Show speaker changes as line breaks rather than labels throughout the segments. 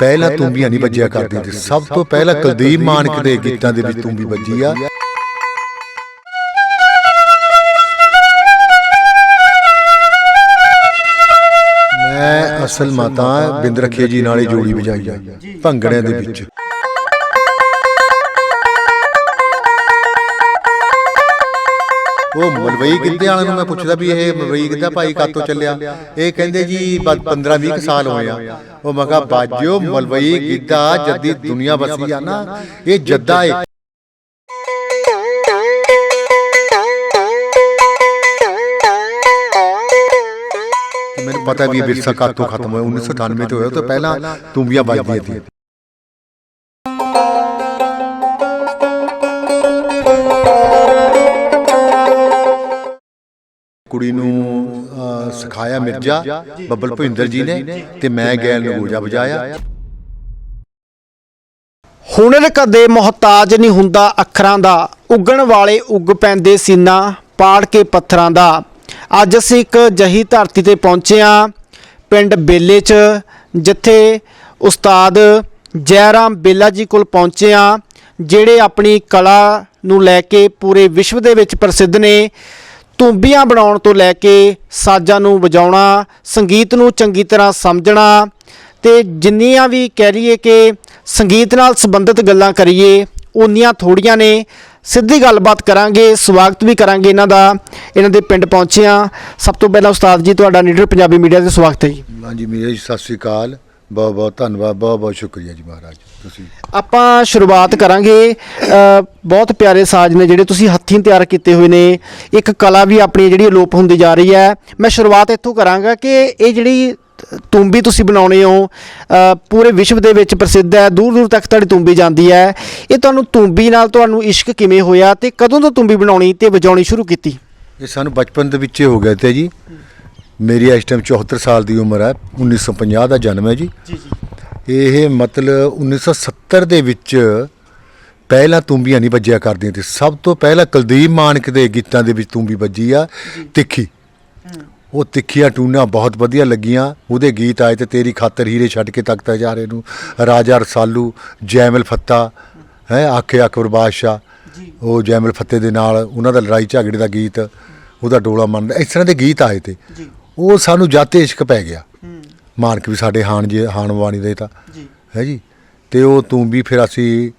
ਪਹਿਲਾਂ ਤੁੰਬੀਆਂ ਨਹੀਂ ਵੱਜਿਆ ਕਰਦੀਆਂ ਸੀ। ਸਭ ਤੋਂ ਪਹਿਲਾਂ ਕੁਲਦੀਪ ਮਾਨਕ ਦੇ ਗੀਤਾਂ ਦੇ ਵਿੱਚ ਤੁੰਬੀ ਵੱਜੀ ਆ ਮੈਂ ਅਸਲ ਮਾਤਾ ਬਿੰਦ ਰਖੇ ਜੀ ਨਾਲੇ ਜੋੜੀ ਵਜਾਈ। ਆ ਭੰਗੜਿਆਂ ਦੇ ਵਿੱਚ। ਉਹ ਮਲਵਈ ਗਿੱਧੇ ਵਾਲਿਆਂ ਨੂੰ ਮੈਂ ਪੁੱਛਦਾ ਵੀ ਇਹ ਮਲਵਈ ਗਿੱਧਾ ਭਾਈ ਕਾਤੋਂ ਚੱਲਿਆ? ਇਹ ਕਹਿੰਦੇ ਜੀ 15 20 ਸਾਲ ਹੋਏ ਆ। ਉਹ ਮੈਂ ਕਿਹਾ, ਬਾਜਿਓ, ਮਲਵਈ ਗਿੱਧਾ ਜੱਦੀ ਦੁਨੀਆ ਵਸੀ ਆ ਨਾ। ਇਹ ਜੱਦਾ ਏ। ਮੈਨੂੰ ਪਤਾ ਵੀ ਇਹ ਵਿਰਸਾ ਕਾਤੋਂ ਖਤਮ ਹੋਇਆ? 1998 ਤੇ ਹੋਇਆ, ਉਹ ਤੋਂ ਪਹਿਲਾਂ ਤੁੰਬੀਆਂ ਵੱਜਦੀਆਂ ਸੀ ਅਹ, ਮਿਰਜ਼ਾ ਬੱਬਲ ਭੁਇੰਦਰ ਜੀ ਨੇ ਤੇ ਮੈਂ ਗੈਲ ਨਗੋਜਾ ਵਜਾਇਆ
ਹੁਨਰ ਕਦੇ ਮੁਹਤਾਜ ਨਹੀਂ ਹੁੰਦਾ ਅੱਖਰਾਂ ਦਾ ਉੱਗਣ ਵਾਲੇ ਉੱਗ ਪੈਂਦੇ ਸੀਨਾ ਪਾੜ ਕੇ ਪੱਥਰਾਂ ਦਾ। ਅੱਜ ਅਸੀਂ ਇੱਕ ਜਹੀ ਧਰਤੀ ਤੇ ਪਹੁੰਚੇ ਹਾਂ ਪਿੰਡ ਬੇਲੇ 'ਚ ਜਿੱਥੇ ਉਸਤਾਦ ਜੈਰਾਮ ਬੇਲਾ ਜੀ ਕੋਲ ਪਹੁੰਚੇ ਹਾਂ ਜਿਹੜੇ ਆਪਣੀ ਕਲਾ ਨੂੰ ਲੈ ਕੇ ਪੂਰੇ ਵਿਸ਼ਵ ਦੇ ਵਿੱਚ ਪ੍ਰਸਿੱਧ ਨੇ। ਤੂੰਬੀਆਂ ਬਣਾਉਣ ਤੋਂ ਲੈ ਕੇ ਸਾਜ਼ਾਂ ਨੂੰ ਵਜਾਉਣਾ, ਸੰਗੀਤ ਨੂੰ ਚੰਗੀ ਤਰ੍ਹਾਂ ਸਮਝਣਾ ਤੇ ਜਿੰਨੀਆਂ ਵੀ ਕਹਿ ਲਈਏ ਕਿ ਸੰਗੀਤ ਨਾਲ ਸੰਬੰਧਿਤ ਗੱਲਾਂ ਕਰੀਏ, ਉਨੀਆਂ ਥੋੜੀਆਂ ਨੇ। ਸਿੱਧੀ ਗੱਲਬਾਤ ਕਰਾਂਗੇ, ਸਵਾਗਤ ਵੀ ਕਰਾਂਗੇ ਇਹਨਾਂ ਦਾ, ਇਹਨਾਂ ਦੇ ਪਿੰਡ ਪਹੁੰਚੇ ਹਾਂ ਸਭ ਤੋਂ ਪਹਿਲਾਂ ਉਸਤਾਦ ਜੀ, ਤੁਹਾਡਾ ਨੀਡਰ ਪੰਜਾਬੀ ਮੀਡੀਆ ਤੇ ਸਵਾਗਤ ਹੈ ਜੀ।
ਹਾਂਜੀ, ਮੀਡੀਆ ਜੀ, ਸਤਿ ਸ੍ਰੀ ਅਕਾਲ। ਬਹੁਤ ਬਹੁਤ ਧੰਨਵਾਦ ਬਹੁਤ ਬਹੁਤ ਸ਼ੁਕਰੀਆ ਜੀ ਮਹਾਰਾਜ ਤੁਸੀਂ
ਆਪਾਂ ਸ਼ੁਰੂਆਤ ਕਰਾਂਗੇ ਬਹੁਤ ਪਿਆਰੇ ਸਾਜ਼ ਨੇ ਜਿਹੜੇ ਤੁਸੀਂ ਹੱਥੀਂ ਤਿਆਰ ਕੀਤੇ ਹੋਏ ਨੇ ਇੱਕ ਕਲਾ ਵੀ ਆਪਣੀ ਜਿਹੜੀ ਅਲੋਪ ਹੁੰਦੀ ਜਾ ਰਹੀ ਹੈ। ਮੈਂ ਸ਼ੁਰੂਆਤ ਇੱਥੋਂ ਕਰਾਂਗਾ ਕਿ ਇਹ ਜਿਹੜੀ ਤੁੰਬੀ ਤੁਸੀਂ ਬਣਾਉਣੇ ਹੋ ਪੂਰੇ ਵਿਸ਼ਵ ਦੇ ਵਿੱਚ ਪ੍ਰਸਿੱਧ ਹੈ ਦੂਰ ਦੂਰ ਤੱਕ ਤੁਹਾਡੀ ਤੁੰਬੀ ਜਾਂਦੀ ਹੈ। ਇਹ ਤੁਹਾਨੂੰ ਤੁੰਬੀ ਨਾਲ ਤੁਹਾਨੂੰ ਇਸ਼ਕ ਕਿਵੇਂ ਹੋਇਆ ਤੇ ਕਦੋਂ ਤੋਂ ਤੁੰਬੀ ਬਣਾਉਣੀ ਤੇ ਵਜਾਉਣੀ ਸ਼ੁਰੂ ਕੀਤੀ?
ਇਹ ਸਾਨੂੰ ਬਚਪਨ ਦੇ ਵਿੱਚ ਹੀ ਹੋ ਗਿਆ ਤੇ ਜੀ। ਮੇਰੀ ਇਸ ਟਾਈਮ 74 ਸਾਲ ਦੀ ਉਮਰ ਹੈ 1950 ਦਾ ਜਨਮ ਹੈ ਜੀ।
ਜੀ ਜੀ।
ਇਹ ਮਤਲਬ 1970 ਦੇ ਵਿੱਚ ਪਹਿਲਾਂ ਤੁੰਬੀਆਂ ਨਹੀਂ ਵੱਜਿਆ ਕਰਦੀਆਂ ਤੇ ਸਭ ਤੋਂ ਪਹਿਲਾਂ ਕੁਲਦੀਪ ਮਾਨਕ ਦੇ ਗੀਤਾਂ ਦੇ ਵਿੱਚ ਤੁੰਬੀ ਵੱਜੀ ਆ ਤਿੱਖੀ। ਉਹ ਤਿੱਖੀਆਂ ਟੂਨਾਂ ਬਹੁਤ ਵਧੀਆ ਲੱਗੀਆਂ ਉਹਦੇ ਗੀਤ ਆਏ ਤੇ ਤੇਰੀ ਖਾਤਰ ਹੀਰੇ ਛੱਡ ਕੇ ਤਖਤ ਹਜ਼ਾਰੇ ਨੂੰ। ਰਾਜਾ ਰਸਾਲੂ ਜੈਮਲ ਫੱਤਾ ਹੈ ਆਖੇ ਅਕਬਰ ਬਾਦਸ਼ਾਹ ਉਹ ਜੈਮਲ ਫੱਤੇ ਦੇ ਨਾਲ ਉਹਨਾਂ ਦਾ ਲੜਾਈ ਝਗੜੇ ਦਾ ਗੀਤ ਉਹਦਾ ਡੋਲਾ ਮੰਨਦਾ ਇਸ ਤਰ੍ਹਾਂ ਦੇ ਗੀਤ ਆਏ ਤੇ। ਉਹ ਸਾਨੂੰ ਜਾਤੇ ਇਸ਼ਕ ਪੈ ਗਿਆ। ਮਾਨਕ ਵੀ ਸਾਡੇ ਹਾਣ ਜੀ ਹਾਣ ਵਾਣੀ ਦੇ ਤਾਂ। ਹੈ ਜੀ? ਤੇ ਉਹ ਤੂੰ ਵੀ ਫਿਰ ਅਸੀਂ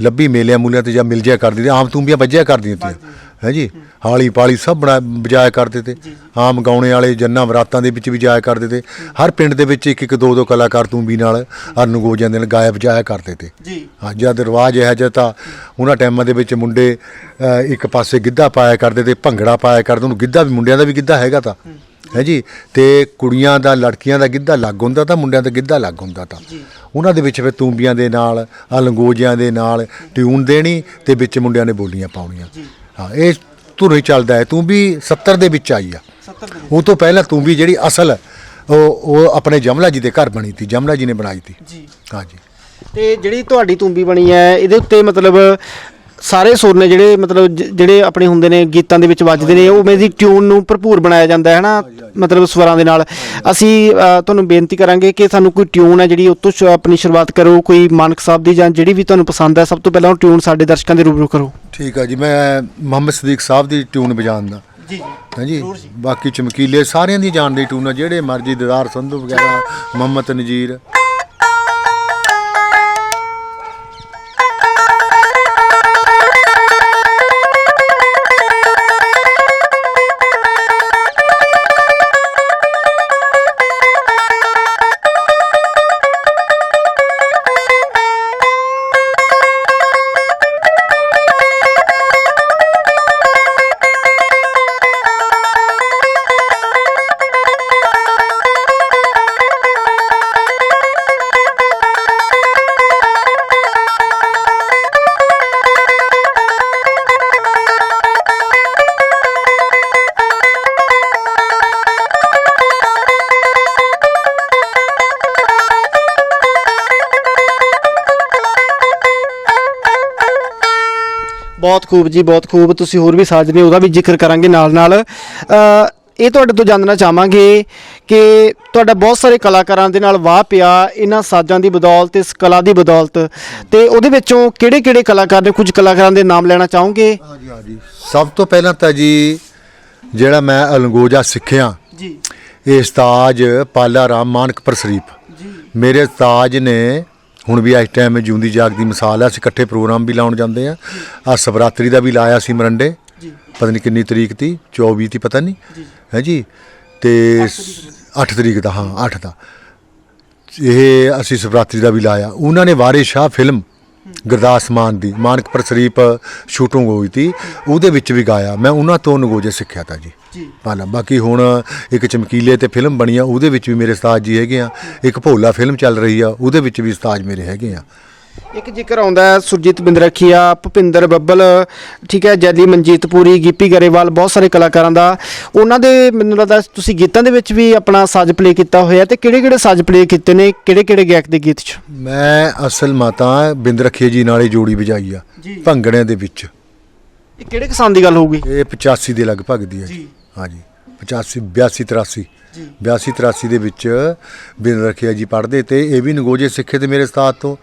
ਲੱਭੀ ਮੇਲਿਆਂ ਮੂਲਿਆਂ ਤੇ ਜਾਂ ਮਿਲ ਜਿਆ ਕਰਦੀ ਤੇ ਆਮ ਤੂੰਬੀਆਂ ਵੱਜਿਆ ਕਰਦੀਆਂ ਤੀ ਹੈ ਜੀ? ਹਾਲੀ ਪਾਲੀ ਸਭ ਬਣਾ ਬਜਾਇਆ ਕਰਦੇ ਤੇ ਆਮ ਗਾਉਣੇ ਵਾਲੇ ਜੰਨਾ ਬਰਾਤਾਂ ਦੇ ਵਿੱਚ ਵੀ ਜਾਇਆ ਕਰਦੇ ਤੇ ਹਰ ਪਿੰਡ ਦੇ ਵਿੱਚ ਇੱਕ ਇੱਕ ਦੋ ਦੋ ਕਲਾਕਾਰ ਤੂੰਬੀ ਨਾਲ ਅਰਨਗੋ ਜਾਂਦੇ ਨੇ ਗਾਇਆ ਵਜਾਇਆ ਕਰਦੇ ਤੇ
ਜੀ।
ਹਾਂ ਜਦ ਰਿਵਾਜ ਇਹ ਜਿਹਾ ਤਾਂ ਉਹਨਾਂ ਟਾਈਮਾਂ ਦੇ ਵਿੱਚ ਮੁੰਡੇ ਇੱਕ ਪਾਸੇ ਗਿੱਧਾ ਪਾਇਆ ਕਰਦੇ ਤੇ ਭੰਗੜਾ ਪਾਇਆ ਕਰਦੇ ਉਹਨੂੰ ਗਿੱਧਾ ਵੀ ਮੁੰਡਿਆਂ ਦਾ ਵੀ ਗਿੱਧਾ ਹੈਗਾ ਤਾਂ। ਹੈ ਜੀ? ਤੇ ਕੁੜੀਆਂ ਦਾ ਲੜਕੀਆਂ ਦਾ ਗਿੱਧਾ ਲੱਗ ਹੁੰਦਾ ਤਾਂ ਮੁੰਡਿਆਂ ਦਾ ਗਿੱਧਾ ਲੱਗ ਹੁੰਦਾ ਤਾਂ। ਉਹਨਾਂ ਦੇ ਵਿੱਚ ਫਿਰ ਤੂੰਬੀਆਂ ਦੇ ਨਾਲ ਅਲੰਗੋਜਿਆਂ ਦੇ ਨਾਲ ਟਿਊਨ ਦੇਣੀ ਤੇ ਵਿੱਚ ਮੁੰਡਿਆਂ ਨੇ ਬੋਲੀਆਂ ਪਾਉਣੀਆਂ। ਹਾਂ ਇਹ ਧੁਰ ਹੀ ਚੱਲਦਾ ਹੈ। ਤੂੰ ਵੀ 70 ਦੇ ਵਿੱਚ ਆਈ ਆ।
70 ਦੇ
ਉਹ ਤੋਂ ਪਹਿਲਾਂ ਤੂੰ ਵੀ ਜਿਹੜੀ ਅਸਲ ਉਹ ਉਹ ਆਪਣੇ ਜਮਲਾ ਜੀ ਦੇ ਘਰ ਬਣੀ ਸੀ। ਜਮਲਾ ਜੀ ਨੇ ਬਣਾਈ ਸੀ।
ਜੀ।
ਹਾਂਜੀ
ਤੇ ਜਿਹੜੀ ਤੁਹਾਡੀ ਤੁੰਬੀ ਬਣੀ ਹੈ ਇਹਦੇ ਉੱਤੇ ਮਤਲਬ ਸਾਰੇ ਸੁਰ ਨੇ ਜਿਹੜੇ ਮਤਲਬ ਜ- ਜਿਹੜੇ ਆਪਣੇ ਹੁੰਦੇ ਨੇ ਗੀਤਾਂ ਦੇ ਵਿੱਚ ਵੱਜਦੇ ਨੇ ਉਹ ਮੇਰੀ ਟਿਊਨ ਨੂੰ ਭਰਪੂਰ ਬਣਾਇਆ ਜਾਂਦਾ ਹੈ ਨਾ ਮਤਲਬ ਸਵਰਾਂ ਦੇ ਨਾਲ। ਅਸੀਂ ਅ, ਤੁਹਾਨੂੰ ਬੇਨਤੀ ਕਰਾਂਗੇ ਕਿ ਸਾਨੂੰ ਕੋਈ ਟਿਊਨ ਹੈ ਜਿਹੜੀ ਉਹ ਤੋਂ ਸ਼ੁ- ਆਪਣੀ ਸ਼ੁਰੂਆਤ ਕਰੋ ਕੋਈ ਮਾਨਕ ਸਾਹਿਬ ਦੀ ਜਾਂ ਜਿਹੜੀ ਵੀ ਤੁਹਾਨੂੰ ਪਸੰਦ ਹੈ ਸਭ ਤੋਂ ਪਹਿਲਾਂ ਉਹ ਟਿਊਨ ਸਾਡੇ ਦਰਸ਼ਕਾਂ ਦੇ ਰੂਬਰੂ ਕਰੋ।
ਠੀਕ ਆ ਜੀ ਮੈਂ ਮੁਹੰਮਦ ਸਦੀਕ ਸਾਹਿਬ ਦੀ ਟਿਊਨ ਵਜਾਉਂਦਾ।
ਜੀ ਜੀ।
ਹਾਂਜੀ ਬਾਕੀ ਚਮਕੀਲੇ ਸਾਰਿਆਂ ਦੀ ਜਾਣਦੀ ਟਿਊਨ ਆ ਜਿਹੜੇ ਮਰਜ਼ੀ ਦਿਦਾਰ ਸੰਧੂ ਵਗੈਰਾ ਮੁਹੰਮਦ ਨਜੀਰ।
ਬਹੁਤ ਖੂਬ ਜੀ ਬਹੁਤ ਖੂਬ। ਤੁਸੀਂ ਹੋਰ ਵੀ ਸਾਜ ਨੇ ਉਹਦਾ ਵੀ ਜ਼ਿਕਰ ਕਰਾਂਗੇ ਨਾਲ ਨਾਲ ਇਹ ਤੁਹਾਡੇ ਤੋਂ ਜਾਣਨਾ ਚਾਹਾਂਗੇ ਕਿ ਤੁਹਾਡਾ ਬਹੁਤ ਸਾਰੇ ਕਲਾਕਾਰਾਂ ਦੇ ਨਾਲ ਵਾਹ ਪਿਆ ਇਹਨਾਂ ਸਾਜ਼ਾਂ ਦੀ ਬਦੌਲਤ ਇਸ ਕਲਾ ਦੀ ਬਦੌਲਤ। ਤੇ ਉਹਦੇ ਵਿੱਚੋਂ ਕਿਹੜੇ-ਕਿਹੜੇ ਕਲਾਕਾਰ ਨੇ ਕੁਝ ਕਲਾਕਾਰਾਂ ਦੇ ਨਾਮ ਲੈਣਾ ਚਾਹੋਗੇ?
ਹਾਂਜੀ ਹਾਂਜੀ। ਸਭ ਤੋਂ ਪਹਿਲਾਂ ਤਾਂ ਜੀ ਜਿਹੜਾ ਮੈਂ ਅਲਗੋਜਾ ਸਿੱਖਿਆ
ਜੀ।
ਇਹ ਉਸਤਾਜ ਪਾਲਾ ਰਾਮ ਮਾਨਕਪੁਰ ਸ਼ਰੀਫ।
ਜੀ।
ਮੇਰੇ ਉਸਤਾਜ ਨੇ ਹੁਣ ਵੀ ਇਸ ਟਾਈਮ ਜਿਉਂਦੀ ਜਾਗਦੀ ਮਿਸਾਲ ਆ ਅਸੀਂ ਇਕੱਠੇ ਪ੍ਰੋਗਰਾਮ ਵੀ ਲਾਉਣ ਜਾਂਦੇ ਆ। ਆ ਸਵਰਾਤਰੀ ਦਾ ਵੀ ਲਾਇਆ ਸੀ ਮਰੰਡੇ।
ਜੀ।
ਪਤਾ ਨਹੀਂ ਕਿੰਨੀ ਤਰੀਕ ਤੀ 24 ਤੀ ਪਤਾ ਨਹੀਂ ਹੈ ਜੀ? ਤੇ 8 ਤਰੀਕ ਦਾ ਹਾਂ 8 ਦਾ। ਇਹ ਅਸੀਂ ਸਵਰਾਤਰੀ ਦਾ ਵੀ ਲਾਇਆ। ਉਹਨਾਂ ਨੇ ਵਾਰਿਸ ਸ਼ਾਹ ਫਿਲਮ ਗੁਰਦਾਸ ਮਾਨ ਦੀ ਮਾਨਕਪੁਰ ਸ਼ਰੀਫ ਸ਼ੂਟਿੰਗ ਹੋਈ ਤੀ। ਉਹਦੇ ਵਿੱਚ ਵੀ ਗਾਇਆ। ਮੈਂ ਉਹਨਾਂ ਤੋਂ ਨਗੋਜੇ ਸਿੱਖਿਆ ਤਾ ਜੀ।
ਜੀ।
ਪਾਲਾ ਬਾਕੀ ਹੁਣ ਇੱਕ ਚਮਕੀਲੇ ਤੇ ਫਿਲਮ ਬਣੀ ਆ ਉਹਦੇ ਵਿੱਚ ਵੀ ਮੇਰੇ ਉਸਤਾਦ ਜੀ ਹੈਗੇ ਆ। ਇੱਕ ਭੋਲਾ ਫਿਲਮ ਚੱਲ ਰਹੀ ਆ ਉਹਦੇ ਵਿੱਚ ਵੀ ਉਸਤਾਦ ਮੇਰੇ ਹੈਗੇ ਆ।
ਇੱਕ ਜ਼ਿਕਰ ਆਉਂਦਾ ਹੈ ਸੁਰਜੀਤ ਬਿੰਦਰਖੀਆ ਭੁਪਿੰਦਰ ਬੱਬਲ ਠੀਕ ਹੈ ਜੈਦੀ ਮਨਜੀਤ ਪੂਰੀ ਗਿੱਪੀ ਗਰੇਵਾਲ ਬਹੁਤ ਸਾਰੇ ਕਲਾਕਾਰਾਂ ਦਾ। ਉਹਨਾਂ ਦੇ ਮੈਨੂੰ ਲੱਗਦਾ ਤੁਸੀਂ ਗੀਤਾਂ ਦੇ ਵਿੱਚ ਵੀ ਆਪਣਾ ਸਾਜ਼ ਪਲੇ ਕੀਤਾ ਹੋਇਆ ਤੇ ਕਿਹੜੇ ਕਿਹੜੇ ਸਾਜ਼ ਪਲੇ ਕੀਤੇ ਨੇ ਕਿਹੜੇ ਕਿਹੜੇ ਗਾਇਕ ਦੇ ਗੀਤ 'ਚ?
ਮੈਂ ਅਸਲ ਮਾਤਾ ਬਿੰਦ ਰੱਖੇ ਜੀ ਨਾਲੇ ਜੋੜੀ ਵਜਾਈ ਆ। ਭੰਗੜਿਆਂ ਦੇ ਵਿੱਚ।
ਇਹ ਕਿਹੜੇ ਕਿਸਾਨ ਦੀ ਗੱਲ ਹੋਊਗੀ?
ਇਹ 85 ਦੇ ਲਗਭਗ ਦੀ ਹੈ
ਜੀ।
ਹਾਂਜੀ। 85 82 83
ਜੀ।
82 83 ਦੇ ਵਿੱਚ ਬਿੰਦ ਰੱਖਿਆ ਜੀ ਪੜ੍ਹਦੇ ਤੇ ਇਹ ਵੀ ਨਗੋਜੇ ਸਿੱਖੇ ਤੇ ਮੇਰੇ ਉਸਤਾਦ ਤੋਂ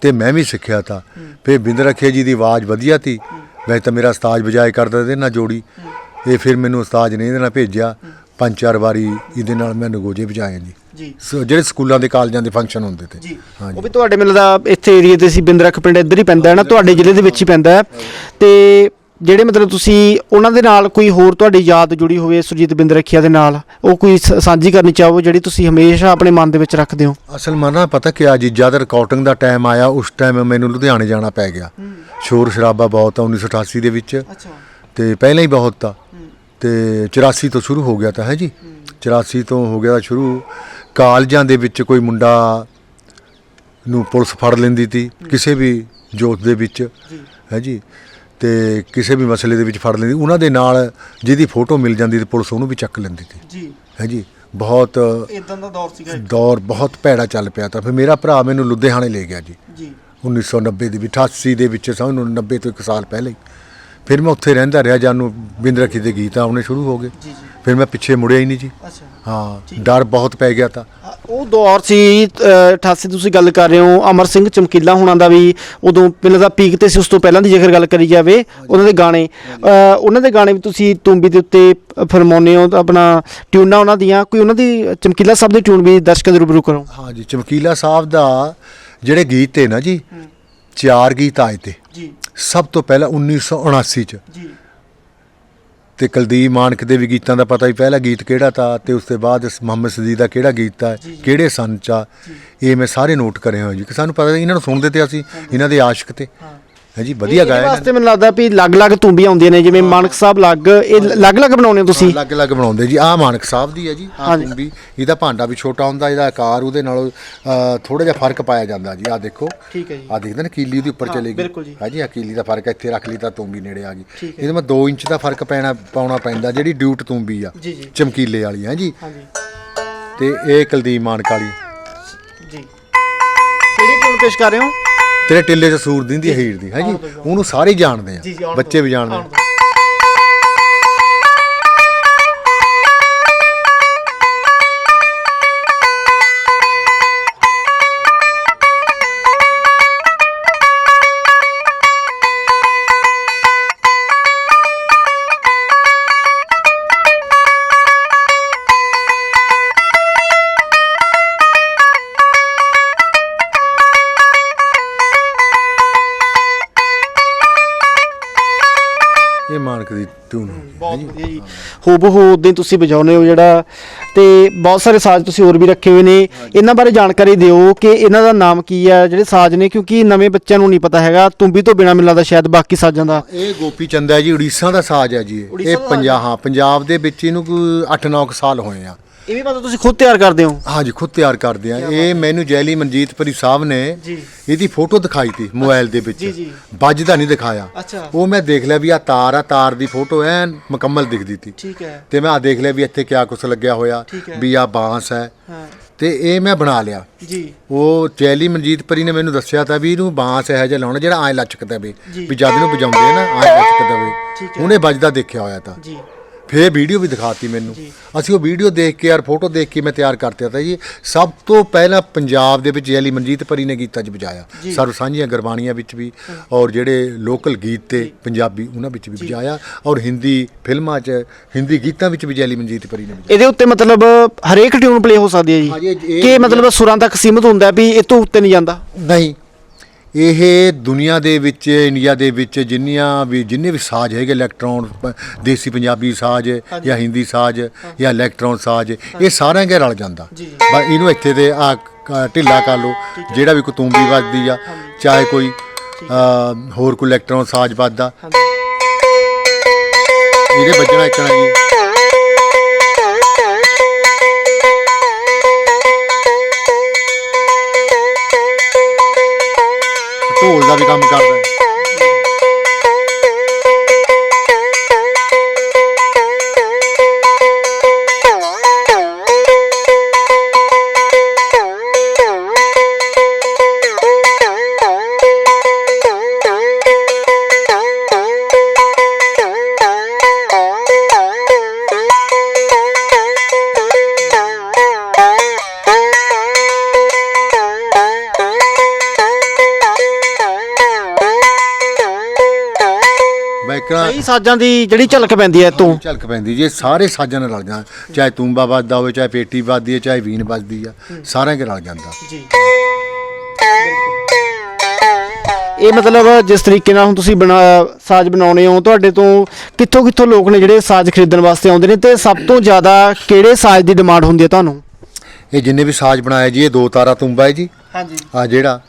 ਤੇ ਮੈਂ ਵੀ ਸਿੱਖਿਆ ਤਾਂ। ਫਿਰ ਬਿੰਦ ਰੱਖਿਆ ਜੀ ਦੀ ਆਵਾਜ਼ ਵਧੀਆ ਤੀ। ਵੈਸੇ ਤਾਂ ਮੇਰਾ ਉਸਤਾਦ ਵਜਾਏ ਕਰਦਾ ਤੇ ਨਾ ਜੋੜੀ। ਇਹ ਫਿਰ ਮੈਨੂੰ ਉਸਤਾਦ ਨੇ ਇਹਦੇ ਨਾਲ ਭੇਜਿਆ। ਪੰਜ ਚਾਰ ਵਾਰੀ ਇਹਦੇ ਨਾਲ ਮੈਂ ਨਗੋਜੇ ਵਜਾਏ ਜੀ।
ਜੀ।
ਸੋ ਜਿਹੜੇ ਸਕੂਲਾਂ ਦੇ ਕਾਲਜਾਂ ਦੇ ਫੰਕਸ਼ਨ ਹੁੰਦੇ ਤੇ।
ਜੀ।
ਹਾਂਜੀ।
ਉਹ ਵੀ ਤੁਹਾਡੇ ਮੈਨੂੰ ਲੱਗਦਾ ਇੱਥੇ ਏਰੀਆ ਤੇ ਸੀ ਬਿੰਦਰਖ ਪਿੰਡ ਇੱਧਰ ਹੀ ਪੈਂਦਾ ਹੈ ਨਾ? ਤੁਹਾਡੇ ਜ਼ਿਲ੍ਹੇ ਦੇ ਵਿੱਚ ਹੀ। ਪੈਂਦਾ ਹੈ। ਤੇ ਜਿਹੜੇ ਮਤਲਬ ਤੁਸੀਂ ਉਹਨਾਂ ਦੇ ਨਾਲ ਕੋਈ ਹੋਰ ਤੁਹਾਡੀ ਯਾਦ ਜੁੜੀ ਹੋਵੇ ਸੁਰਜੀਤ ਬਿੰਦਰਖੀਆ ਦੇ ਨਾਲ ਉਹ ਕੋਈ ਸ- ਸਾਂਝੀ ਕਰਨੀ ਚਾਹੋ ਜਿਹੜੀ ਤੁਸੀਂ ਹਮੇਸ਼ਾ ਆਪਣੇ ਮਨ ਦੇ ਵਿੱਚ ਰੱਖਦੇ ਹੋ?
ਅਸਲ ਮਨਾ ਪਤਾ ਕਿ ਜੀ ਜਦ ਰਿਕਾਰਡਿੰਗ ਦਾ ਟਾਈਮ ਆਇਆ ਉਸ ਟਾਈਮ ਮੈਨੂੰ ਲੁਧਿਆਣੇ ਜਾਣਾ ਪੈ ਗਿਆ। ਸ਼ੋਰ ਸ਼ਰਾਬਾ ਬਹੁਤ ਆ 1988 ਦੇ ਵਿੱਚ।
ਅੱਛਾ।
ਤੇ ਪਹਿਲਾਂ ਹੀ ਬਹੁਤ ਤਾਂ ਤੇ 84 ਤੋਂ ਸ਼ੁਰੂ ਹੋ ਗਿਆ ਤਾਂ ਹੈ ਜੀ? 84 ਤੋਂ ਹੋ ਗਿਆ ਸ਼ੁਰੂ। ਕਾਲਜਾਂ ਦੇ ਵਿੱਚ ਕੋਈ ਮੁੰਡਾ ਨੂੰ ਪੁਲਿਸ ਫੜ ਲੈਂਦੀ ਤੀ ਕਿਸੇ ਵੀ ਜੋਤ ਦੇ ਵਿੱਚ। ਹੈ ਜੀ? ਤੇ ਕਿਸੇ ਵੀ ਮਸਲੇ ਦੇ ਵਿੱਚ ਫੜ ਲੈਂਦੀ ਉਹਨਾਂ ਦੇ ਨਾਲ ਜਿਹਦੀ ਫੋਟੋ ਮਿਲ ਜਾਂਦੀ ਤੇ ਪੁਲਿਸ ਉਹਨੂੰ ਵੀ ਚੱਕ ਲੈਂਦੀ ਤੀ
ਜੀ।
ਹੈ ਜੀ? ਬਹੁਤ
ਇਦਾਂ ਦਾ ਦੌਰ ਸੀਗਾ
ਦੌਰ ਬਹੁਤ ਭੈੜਾ ਚੱਲ ਪਿਆ ਤਾਂ ਫਿਰ ਮੇਰਾ ਭਰਾ ਮੈਨੂੰ ਲੁਧਿਆਣੇ ਲੈ ਗਿਆ ਜੀ।
ਜੀ।
1990 ਦੇ ਵਿੱਚ 88 ਦੇ ਵਿੱਚ ਸਾਨੂੰ 90 ਤੋਂ ਇੱਕ ਸਾਲ ਪਹਿਲੇ ਫਿਰ ਮੈਂ ਉੱਥੇ ਰਹਿੰਦਾ ਰਿਹਾ ਜਾਨੂੰ ਬਿੰਦ ਰੱਖੀ ਦੇ ਗੀਤ ਆਉਣੇ ਸ਼ੁਰੂ ਹੋ ਗਏ।
ਜੀ ਜੀ।
ਫਿਰ ਮੈਂ ਪਿੱਛੇ ਮੁੜਿਆ ਹੀ ਨਹੀਂ ਜੀ।
ਅੱਛਾ।
ਹਾਂ ਡਰ ਬਹੁਤ ਪੈ ਗਿਆ ਤਾਂ।
ਉਹ ਦੌਰ ਸੀ ਅ, 88 ਤੁਸੀਂ ਗੱਲ ਕਰ ਰਹੇ ਹੋ ਅਮਰ ਸਿੰਘ ਚਮਕੀਲਾ ਹੁਣਾਂ ਦਾ ਵੀ ਉਦੋਂ ਪਹਿਲਾਂ ਦਾ ਪੀਕ ਤੇ ਸੀ ਉਸ ਤੋਂ ਪਹਿਲਾਂ ਦੀ ਜੇਕਰ ਗੱਲ ਕਰੀ ਜਾਵੇ ਉਹਨਾਂ ਦੇ ਗਾਣੇ। ਉਹਨਾਂ ਦੇ ਗਾਣੇ ਵੀ ਤੁਸੀਂ ਤੁੰਬੀ ਦੇ ਉੱਤੇ ਫਰਮਾਉਂਦੇ ਹੋ ਆਪਣਾ ਟਿਊਨਾਂ ਉਹਨਾਂ ਦੀਆਂ ਕੋਈ ਉਹਨਾਂ ਦੀ ਚਮਕੀਲਾ ਸਾਹਿਬ ਦੀ ਟਿਊਨ ਵੀ ਦਰਸ਼ਕਾਂ ਦੇ ਰੂਬਰੂ ਕਰੋ।
ਹਾਂ ਜੀ ਚਮਕੀਲਾ ਸਾਹਿਬ ਦਾ ਜਿਹੜੇ ਗੀਤ ਤੇ ਨਾ ਜੀ ਚਾਰ ਗੀਤ ਆਏ ਤੇ।
ਜੀ।
ਸਭ ਤੋਂ ਪਹਿਲਾਂ 1979 ਚ।
ਜੀ।
ਤੇ ਕੁਲਦੀਪ ਮਾਨਕ ਦੇ ਵੀ ਗੀਤਾਂ ਦਾ ਪਤਾ ਹੀ ਪਹਿਲਾ ਗੀਤ ਕਿਹੜਾ ਤਾ ਤੇ ਉਸ ਤੋਂ ਬਾਅਦ ਮੁਹੰਮਦ ਸਦੀ ਦਾ ਕਿਹੜਾ ਗੀਤ ਆ ਕਿਹੜੇ ਸੰਨ ਚ ਆ ਇਹ ਮੈਂ ਸਾਰੇ ਨੋਟ ਕਰੇ ਹੋਏ ਜੀ। ਕਿ ਸਾਨੂੰ ਪਤਾ ਇਹਨਾਂ ਨੂੰ ਸੁਣਦੇ ਤੇ ਅਸੀਂ ਇਹਨਾਂ ਦੇ ਆਸ਼ਿਕ ਤੇ। ਹੈ ਜੀ ਵਧੀਆ
ਇਹਦੇ
ਗਾਇਆ
ਵਾਸਤੇ ਮੈਨੂੰ ਲੱਗਦਾ ਵੀ ਅਲੱਗ-ਅਲੱਗ ਤੁੰਬੀਆਂ ਆਉਂਦੀਆਂ ਨੇ ਜਿਵੇਂ ਮਾਨਕ ਸਾਹਿਬ ਅਲੱਗ ਇਹ ਅਲੱਗ-ਅਲੱਗ ਬਣਾਉਂਦੇ ਹੋ ਤੁਸੀਂ?
ਅਲੱਗ ਅਲੱਗ ਬਣਾਉਂਦੇ ਜੀ। ਆਹ ਮਾਨਕ ਸਾਹਿਬ ਦੀ ਹੈ ਜੀ ਆਹ
ਹਾਂਜੀ।
ਕੁੰਬੀ ਇਹਦਾ ਭਾਂਡਾ ਵੀ ਛੋਟਾ ਹੁੰਦਾ ਇਹਦਾ ਆਕਾਰ ਉਹਦੇ ਨਾਲੋਂ ਥੋੜਾ ਜਿਹਾ ਫ਼ਰਕ ਪਾਇਆ ਜਾਂਦਾ ਜੀ। ਆਹ ਦੇਖੋ।
ਠੀਕ ਹੈ ਜੀ।
ਆਹ ਦੇਖਦੇ ਨਾ ਕੀਲੀ ਉਹਦੇ ਉੱਪਰ ਚਲੇ ਗਈ। ਹਾਂਜੀ ਆ ਕੀਲੀ ਦਾ ਫ਼ਰਕ ਇੱਥੇ ਰੱਖ ਲਈ ਤਾਂ ਤੁੰਬੀ ਨੇੜੇ ਆ ਗਈ। ਇਹਦੇ ਮੈਂ 2 ਇੰਚ ਦਾ ਫ਼ਰਕ ਪੈਣਾ ਪਾਉਣਾ ਪੈਂਦਾ ਜਿਹੜੀ ਡਿਊਟ ਤੁੰਬੀ ਆ। ਚਮਕੀਲੇ ਵਾਲੀ ਹੈ ਜੀ।
ਹਾਂਜੀ।
ਤੇ ਇਹ ਕੁਲਦੀਪ ਮਾਨਕ ਵਾਲੀ।
ਜੀ। ਕਿਹੜੀ ਟਿਊਨ ਪੇਸ਼ ਕਰ ਰਹੇ ਹੋ?
ਤੇਰੇ ਟਿੱਲੇ 'ਚ ਸੂਰ ਦਿੰਦੀ ਹੈ ਹੀਰ ਦੀ ਹੈ ਜੀ? ਉਹਨੂੰ ਸਾਰੇ ਜਾਣਦੇ ਆ ਬੱਚੇ ਵੀ ਜਾਣਦੇ ਆ। ਮਾਨਕ ਦੀ ਟੂਨ
ਬਹੁਤ ਵਧੀਆ ਜੀ। ਉਦਾਂ ਹੀ ਤੁਸੀਂ ਵਜਾਉਂਦੇ ਹੋ ਜਿਹੜਾ ਤੇ ਬਹੁਤ ਸਾਰੇ ਸਾਜ਼ ਤੁਸੀਂ ਹੋਰ ਵੀ ਰੱਖੇ ਹੋਏ ਨੇ। ਇਹਨਾਂ ਬਾਰੇ ਜਾਣਕਾਰੀ ਦਿਓ ਕਿ ਇਹਨਾਂ ਦਾ ਨਾਮ ਕੀ ਹੈ ਜਿਹੜੇ ਸਾਜ਼ ਨੇ ਕਿਉਂਕਿ ਨਵੇਂ ਬੱਚਿਆਂ ਨੂੰ ਨਹੀਂ ਪਤਾ ਹੈਗਾ। ਤੁੰਬੀ ਤੋਂ ਬਿਨਾ ਮੈਨੂੰ ਲੱਗਦਾ ਸ਼ਾਇਦ ਬਾਕੀ ਸਾਜ਼ਾਂ ਦਾ।
ਇਹ ਗੋਪੀ ਚੰਦ ਹੈ ਜੀ ਉੜੀਸਾ ਦਾ ਸਾਜ਼ ਹੈ ਜੀ ਇਹ। ਇਹ ਪੰਜਾਬ ਹਾਂ। ਪੰਜਾਬ ਦੇ ਵਿੱਚ ਇਹਨੂੰ ਕੋਈ 8-9 ਸਾਲ ਹੋਏ ਆ।
ਇਹ ਵੀ ਮਤਲਬ ਤੁਸੀਂ ਖੁਦ ਤਿਆਰ ਕਰਦੇ ਹੋ?
ਹਾਂਜੀ ਖੁਦ ਤਿਆਰ ਕਰਦੇ ਆ ਇਹ ਮੈਨੂੰ ਜੈਲੀ ਮਨਜੀਤ ਪਰੀ ਸਾਹਿਬ ਨੇ
ਜੀ।
ਇਹਦੀ ਫੋਟੋ ਦਿਖਾਈ ਤੀ ਮੋਬਾਈਲ ਦੇ ਵਿੱਚ।
ਜੀ, ਜੀ।
ਵੱਜਦਾ ਨਹੀਂ ਦਿਖਾਇਆ।
ਅੱਛਾ।
ਉਹ ਮੈਂ ਦੇਖ ਲਿਆ ਵੀ ਆ ਤਾਰ ਆ ਤਾਰ ਦੀ ਫੋਟੋ ਐਨ ਮੁਕੰਮਲ ਦਿਖਦੀ ਤੀ।
ਠੀਕ ਹੈ।
ਤੇ ਮੈਂ ਆ ਦੇਖ ਲਿਆ ਵੀ ਇੱਥੇ ਕਿਆ ਕੁਛ ਲੱਗਿਆ ਹੋਇਆ
ਠੀਕ ਹੈ।
ਵੀ ਆ ਬਾਂਸ ਹੈ।
ਹਾਂ।
ਤੇ ਇਹ ਮੈਂ ਬਣਾ ਲਿਆ।
ਜੀ।
ਉਹ ਜੈਲੀ ਮਨਜੀਤ ਪਰੀ ਨੇ ਮੈਨੂੰ ਦੱਸਿਆ ਤਾਂ ਵੀ ਇਹਨੂੰ ਬਾਂਸ ਇਹੋ ਜਿਹਾ ਲਾਉਣਾ ਜਿਹੜਾ ਐ ਲਚਕਦਾ ਵੇ।
ਜੀ।
ਵੀ ਜਦ ਇਹਨੂੰ ਵਜਾਉਂਦੇ ਆ ਨਾ ਐ ਲਚਕਦਾ
ਠੀਕ
ਵੇ
ਹੈ।
ਉਹਨੇ ਵੱਜਦਾ ਦੇਖਿਆ ਹੋਇਆ ਤਾਂ।
ਜੀ।
ਫੇਰ ਵੀਡੀਓ ਵੀ ਦਿਖਾਤੀ ਮੈਨੂੰ। ਅਸੀਂ ਉਹ ਵੀਡੀਓ ਦੇਖ ਕੇ ਯਾਰ ਫੋਟੋ ਦੇਖ ਕੇ ਮੈਂ ਤਿਆਰ ਕਰਤਿਆ ਤਾ ਜੀ ਸਭ ਤੋਂ ਪਹਿਲਾਂ ਪੰਜਾਬ ਦੇ ਵਿੱਚ ਜੈਲੀ ਮਨਜੀਤ ਪਰੀ ਨੇ ਗੀਤਾਂ 'ਚ ਵਜਾਇਆ। ਸਰਵ ਸਾਂਝੀਆਂ ਗੁਰਬਾਣੀਆਂ ਵਿੱਚ ਵੀ ਔਰ ਜਿਹੜੇ ਲੋਕਲ ਗੀਤ ਤੇ ਪੰਜਾਬੀ ਉਹਨਾਂ ਵਿੱਚ ਵੀ ਵਜਾਇਆ ਔਰ ਹਿੰਦੀ ਫਿਲਮਾਂ 'ਚ ਹਿੰਦੀ ਗੀਤਾਂ ਵਿੱਚ ਵੀ ਜੈਲੀ ਮਨਜੀਤ ਪਰੀ ਨੇ ਵਜਾਇਆ।
ਇਹਦੇ ਉੱਤੇ ਮਤਲਬ ਹਰੇਕ ਟਿਊਨ ਪਲੇ ਹੋ ਸਕਦੀ ਹੈ ਜੀ। ਕਿ ਮਤਲਬ ਸੁਰਾਂ ਤੱਕ ਸੀਮਿਤ ਹੁੰਦਾ ਵੀ ਇਹ ਤੋਂ ਉੱਤੇ ਨਹੀਂ ਜਾਂਦਾ?
ਨਹੀਂ ਇਹ ਦੁਨੀਆ ਦੇ ਵਿੱਚ ਇੰਡੀਆ ਦੇ ਵਿੱਚ ਜਿੰਨੀਆਂ ਵੀ ਜਿੰਨੇ ਵੀ ਸਾਜ਼ ਹੈਗੇ ਇਲੈਕਟ੍ਰੋਨ ਦੇਸੀ ਪੰਜਾਬੀ ਸਾਜ਼ ਜਾਂ ਹਿੰਦੀ ਸਾਜ਼ ਜਾਂ ਇਲੈਕਟ੍ਰੋਨ ਸਾਜ਼ ਇਹ ਸਾਰਿਆਂ ਕੇ ਰਲ ਜਾਂਦਾ। ਬਸ ਇਹਨੂੰ ਇੱਥੇ ਦੇ ਆ ਢਿੱਲਾ ਕਰ ਲਓ। ਜਿਹੜਾ ਵੀ ਕੋਈ ਤੂੰਬੀ ਵੱਜਦੀ ਆ ਚਾਹੇ ਕੋਈ ਹੋਰ ਕੋਈ ਇਲੈਕਟ੍ਰੋਨ ਸਾਜ਼ ਵੱਜਦਾ। ਇਹਦੇ ਵੱਜਣਾ ਇੱਕਣਾ ਜੀ। ਢੋਲ ਦਾ ਵੀ ਕੰਮ ਕਰਦਾ
ਸਾਜ਼ਾਂ ਦੀ ਜਿਹੜੀ ਝਲਕ ਪੈਂਦੀ ਹੈ ਤੋਂ
ਝਲਕ ਪੈਂਦੀ ਜੇ ਸਾਰੇ ਸਾਜ਼ਾਂ ਨਾਲ ਰਲ ਜਾਣ ਚਾਹੇ ਤੂੰਬਾ ਵੱਜਦਾ ਹੋਵੇ ਚਾਹੇ ਪੇਟੀ ਵੱਜਦੀ ਹੈ ਚਾਹੇ ਵੀਨ ਵੱਜਦੀ ਆ ਸਾਰਿਆਂ ਕੇ ਰਲ ਜਾਂਦਾ।
ਜੀ। ਇਹ ਮਤਲਬ ਜਿਸ ਤਰੀਕੇ ਨਾਲ ਹੁਣ ਤੁਸੀਂ ਬਣਾ ਸਾਜ਼ ਬਣਾਉਣੇ ਹੋ ਤੁਹਾਡੇ ਤੋਂ ਕਿੱਥੋਂ ਕਿੱਥੋਂ ਲੋਕ ਨੇ ਜਿਹੜੇ ਸਾਜ਼ ਖਰੀਦਣ ਵਾਸਤੇ ਆਉਂਦੇ ਨੇ ਤੇ ਸਭ ਤੋਂ ਜ਼ਿਆਦਾ ਕਿਹੜੇ ਸਾਜ਼ ਦੀ ਡਿਮਾਂਡ ਹੁੰਦੀ ਹੈ ਤੁਹਾਨੂੰ?
ਇਹ ਜਿੰਨੇ ਵੀ ਸਾਜ਼ ਬਣਾਇਆ ਜੀ ਇਹ ਦੋ ਤਾਰਾ ਤੂੰਬਾ ਹੈ ਜੀ।
ਹਾਂਜੀ।
ਆ ਜਿਹੜਾ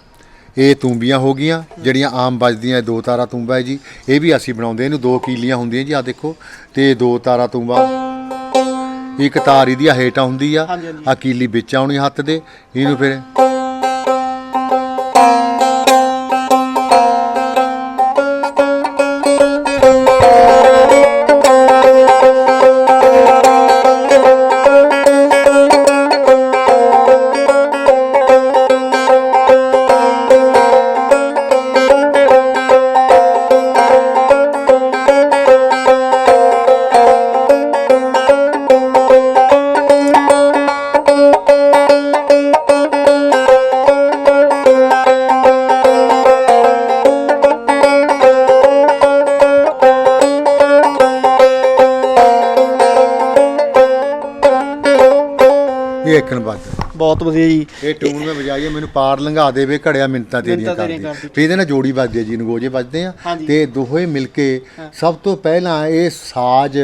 ਇਹ ਤੂੰਬੀਆਂ ਹੋ ਗਈਆਂ ਜਿਹੜੀਆਂ ਆਮ ਵੱਜਦੀਆਂ ਦੋ ਤਾਰਾ ਤੂੰਬਾ ਹੈ ਜੀ ਇਹ ਵੀ ਅਸੀਂ ਬਣਾਉਂਦੇ ਇਹਨੂੰ ਦੋ ਕੀਲੀਆਂ ਹੁੰਦੀਆਂ ਜੀ ਆ ਦੇਖੋ ਤੇ ਦੋ ਤਾਰਾ ਤੂੰਬਾ ਇੱਕ ਤਾਰ ਇਹਦੀ ਹੇਠਾਂ ਹੁੰਦੀ ਆ। ਆ ਕੀਲੀ ਵਿੱਚ ਆਉਣੀ ਹੱਥ ਦੇ ਇਹਨੂੰ ਫਿਰ
ਬਹੁਤ ਵਧੀਆ ਜੀ।
ਇਹ ਟੂਨ ਮੈਂ ਵਜਾਈਏ ਮੈਨੂੰ ਪਾਰ ਲੰਘਾ ਦੇਵੇ ਘੜਿਆ ਮਿੰਤਾਂ ਤੇਰੀਆਂ ਕਰਦੀ। ਫਿਰ ਇਹਦੇ ਨਾਲ ਜੋੜੀ ਵੱਜਦੀ ਹੈ ਜੀ ਨਗੋਜੇ ਵੱਜਦੇ ਆ। ਤੇ ਦੋਹੇ ਮਿਲ ਕੇ ਸਭ ਤੋਂ ਪਹਿਲਾਂ ਇਹ ਸਾਜ਼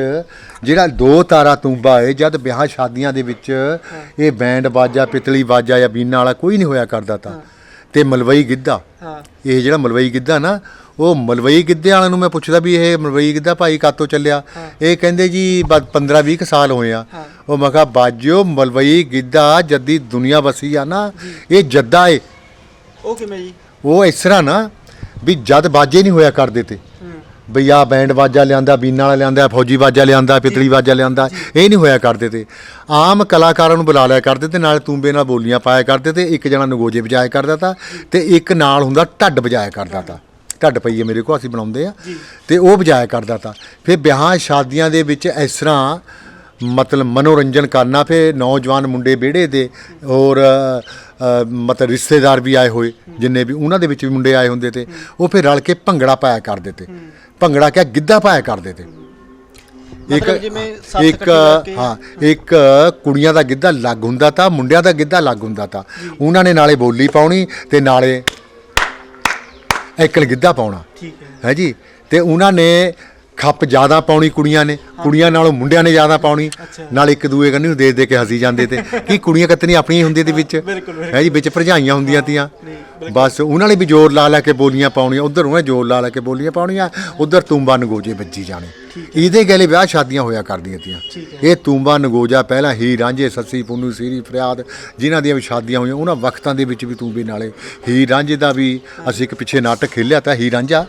ਜਿਹੜਾ ਦੋ ਤਾਰਾ ਤੂੰਬਾ ਹੈ ਜਦ ਵਿਆਹ ਸ਼ਾਦੀਆਂ ਦੇ ਵਿੱਚ ਇਹ ਬੈਂਡ ਬਾਜਾ ਪਿਤਲੀ ਬਾਜਾ ਜਾਂ ਬੀਨਾ ਵਾਲਾ ਕੋਈ ਨਹੀਂ ਹੋਇਆ ਕਰਦਾ ਤਾਂ। ਤੇ ਮਲਵਈ ਗਿੱਧਾ।
ਹਾਂ।
ਇਹ ਜਿਹੜਾ ਮਲਵਈ ਗਿੱਧਾ ਨਾ ਉਹ ਮਲਵਈ ਗਿੱਧੇ ਵਾਲਿਆਂ ਨੂੰ ਮੈਂ ਪੁੱਛਦਾ ਵੀ ਇਹ ਮਲਵਈ ਗਿੱਧਾ ਭਾਈ ਕਾਤੋਂ ਚੱਲਿਆ? ਇਹ ਕਹਿੰਦੇ ਜੀ 15 20 ਸਾਲ ਹੋਏ ਆ। ਉਹ ਮੈਂ ਕਿਹਾ ਬਾਜਿਓ ਮਲਵਈ ਗਿੱਧਾ ਜੱਦੀ ਦੁਨੀਆ ਵਸੀ ਆ ਨਾ ਇਹ ਜੱਦਾ ਏ।
ਉਹ ਕਿਵੇਂ ਜੀ?
ਉਹ ਇਸ ਤਰ੍ਹਾਂ ਨਾ ਵੀ ਜਦ ਬਾਜੇ ਨਹੀਂ ਹੋਇਆ ਕਰਦੇ ਤੇ। ਬਈ ਆ ਬੈਂਡ ਬਾਜਾ ਲਿਆਂਦਾ ਬੀਨਾ ਵਾਲਾ ਲਿਆਂਦਾ ਫੌਜੀ ਬਾਜਾ ਲਿਆਂਦਾ ਪਿਤਲੀ ਬਾਜਾ ਲਿਆਂਦਾ ਇਹ ਨਹੀਂ ਹੋਇਆ ਕਰਦੇ ਤੇ। ਆਮ ਕਲਾਕਾਰਾਂ ਨੂੰ ਬੁਲਾ ਲਿਆ ਕਰਦੇ ਤੇ ਨਾਲ ਤੂੰਬੇ ਨਾਲ ਬੋਲੀਆਂ ਪਾਇਆ ਕਰਦੇ ਤੇ ਇੱਕ ਜਣਾ ਨਗੋਜੇ ਵਜਾਇਆ ਕਰਦਾ ਤਾ ਤੇ ਇੱਕ ਨਾਲ ਹੁੰਦਾ ਢੱਡ ਵਜਾਇਆ ਕਰਦਾ ਤਾ। ਢੱਡ ਪਈ ਹੈ ਮੇਰੇ ਕੋਲ ਅਸੀਂ ਬਣਾਉਂਦੇ ਆ ਤੇ ਉਹ ਵਜਾਇਆ ਕਰਦਾ ਤਾ। ਫਿਰ ਵਿਆਹਾਂ ਸ਼ਾਦੀਆਂ ਦੇ ਵਿੱਚ ਇਸ ਤਰ੍ਹਾਂ ਮਤਲਬ ਮਨੋਰੰਜਨ ਕਰਨਾ ਫਿਰ ਨੌਜਵਾਨ ਮੁੰਡੇ ਵਿਹੜੇ ਦੇ ਔਰ ਮਤਲਬ ਰਿਸ਼ਤੇਦਾਰ ਵੀ ਆਏ ਹੋਏ ਜਿੰਨੇ ਵੀ ਉਹਨਾਂ ਦੇ ਵਿੱਚ ਵੀ ਮੁੰਡੇ ਆਏ ਹੁੰਦੇ ਤੇ ਉਹ ਫਿਰ ਰਲ ਕੇ ਭੰਗੜਾ ਪਾਇਆ ਕਰਦੇ ਤੇ। ਭੰਗੜਾ ਕਿਆ ਗਿੱਧਾ ਪਾਇਆ ਕਰਦੇ ਤੇ। ਇੱਕ ਇੱਕ ਹਾਂ ਇੱਕ ਕੁੜੀਆਂ ਦਾ ਗਿੱਧਾ ਲੱਗ ਹੁੰਦਾ ਤਾਂ ਮੁੰਡਿਆਂ ਦਾ ਗਿੱਧਾ ਲੱਗ ਹੁੰਦਾ ਤਾਂ। ਉਹਨਾਂ ਨੇ ਨਾਲੇ ਬੋਲੀ ਪਾਉਣੀ ਤੇ ਨਾਲੇ ਇਕਲ ਗਿੱਧਾ ਪਾਉਣਾ।
ਠੀਕ ਹੈ।
ਹੈ ਜੀ? ਤੇ ਉਹਨਾਂ ਨੇ ਖੱਪ ਜ਼ਿਆਦਾ ਪਾਉਣੀ ਕੁੜੀਆਂ ਨੇ। ਕੁੜੀਆਂ ਨਾਲੋਂ ਮੁੰਡਿਆਂ ਨੇ ਜ਼ਿਆਦਾ ਪਾਉਣੀ। ਨਾਲ ਇੱਕ ਦੂਏ ਕੰਨੀ ਨੂੰ ਦੇ ਦੇ ਕੇ ਹੱਸੀ ਜਾਂਦੇ ਤੇ। ਕੀ ਕੁੜੀਆਂ ਕਤਨੀ ਆਪਣੀਆਂ ਹੀ ਹੁੰਦੀਆਂ ਤੇ ਵਿੱਚ? ਹੈ ਜੀ? ਵਿੱਚ ਭਰਜਾਈਆਂ ਹੁੰਦੀਆਂ ਤੀਆਂ। ਬਸ ਉਹਨਾਂ ਨੇ ਵੀ ਜ਼ੋਰ ਲਾ ਲਾ ਕੇ ਬੋਲੀਆਂ ਪਾਉਣੀਆਂ ਉਧਰ ਉਹਨੇ ਜ਼ੋਰ ਲਾ ਲਾ ਕੇ ਬੋਲੀਆਂ ਪਾਉਣੀਆਂ ਉਧਰ ਤੂੰਬਾ ਨਗੋਜੇ ਵੱਜੀ ਜਾਣੇ। ਇਹਦੇ ਗਲੇ ਵਿਆਹ ਸ਼ਾਦੀਆਂ ਹੋਇਆ ਕਰਦੀਆਂ ਤੀਆਂ। ਇਹ ਤੂੰਬਾ ਨਗੋਜਾ ਪਹਿਲਾਂ ਹੀ ਰਾਂਝੇ ਸੱਸੀ ਪੁੰਨੂ ਸੀਰੀ ਫਰਿਆਦ ਜਿਨ੍ਹਾਂ ਦੀਆਂ ਵੀ ਸ਼ਾਦੀਆਂ ਹੋਈਆਂ ਉਹਨਾਂ ਵਕਤਾਂ ਦੇ ਵਿੱਚ ਵੀ ਤੂੰਬੇ ਨਾਲੇ। ਹੀ ਰਾਂਝੇ ਦਾ ਵੀ ਅਸੀਂ ਇੱਕ ਪਿੱਛੇ ਨਾਟਕ ਖੇਲਿਆ ਤਾਂ ਹੀ ਰਾਂਝਾ।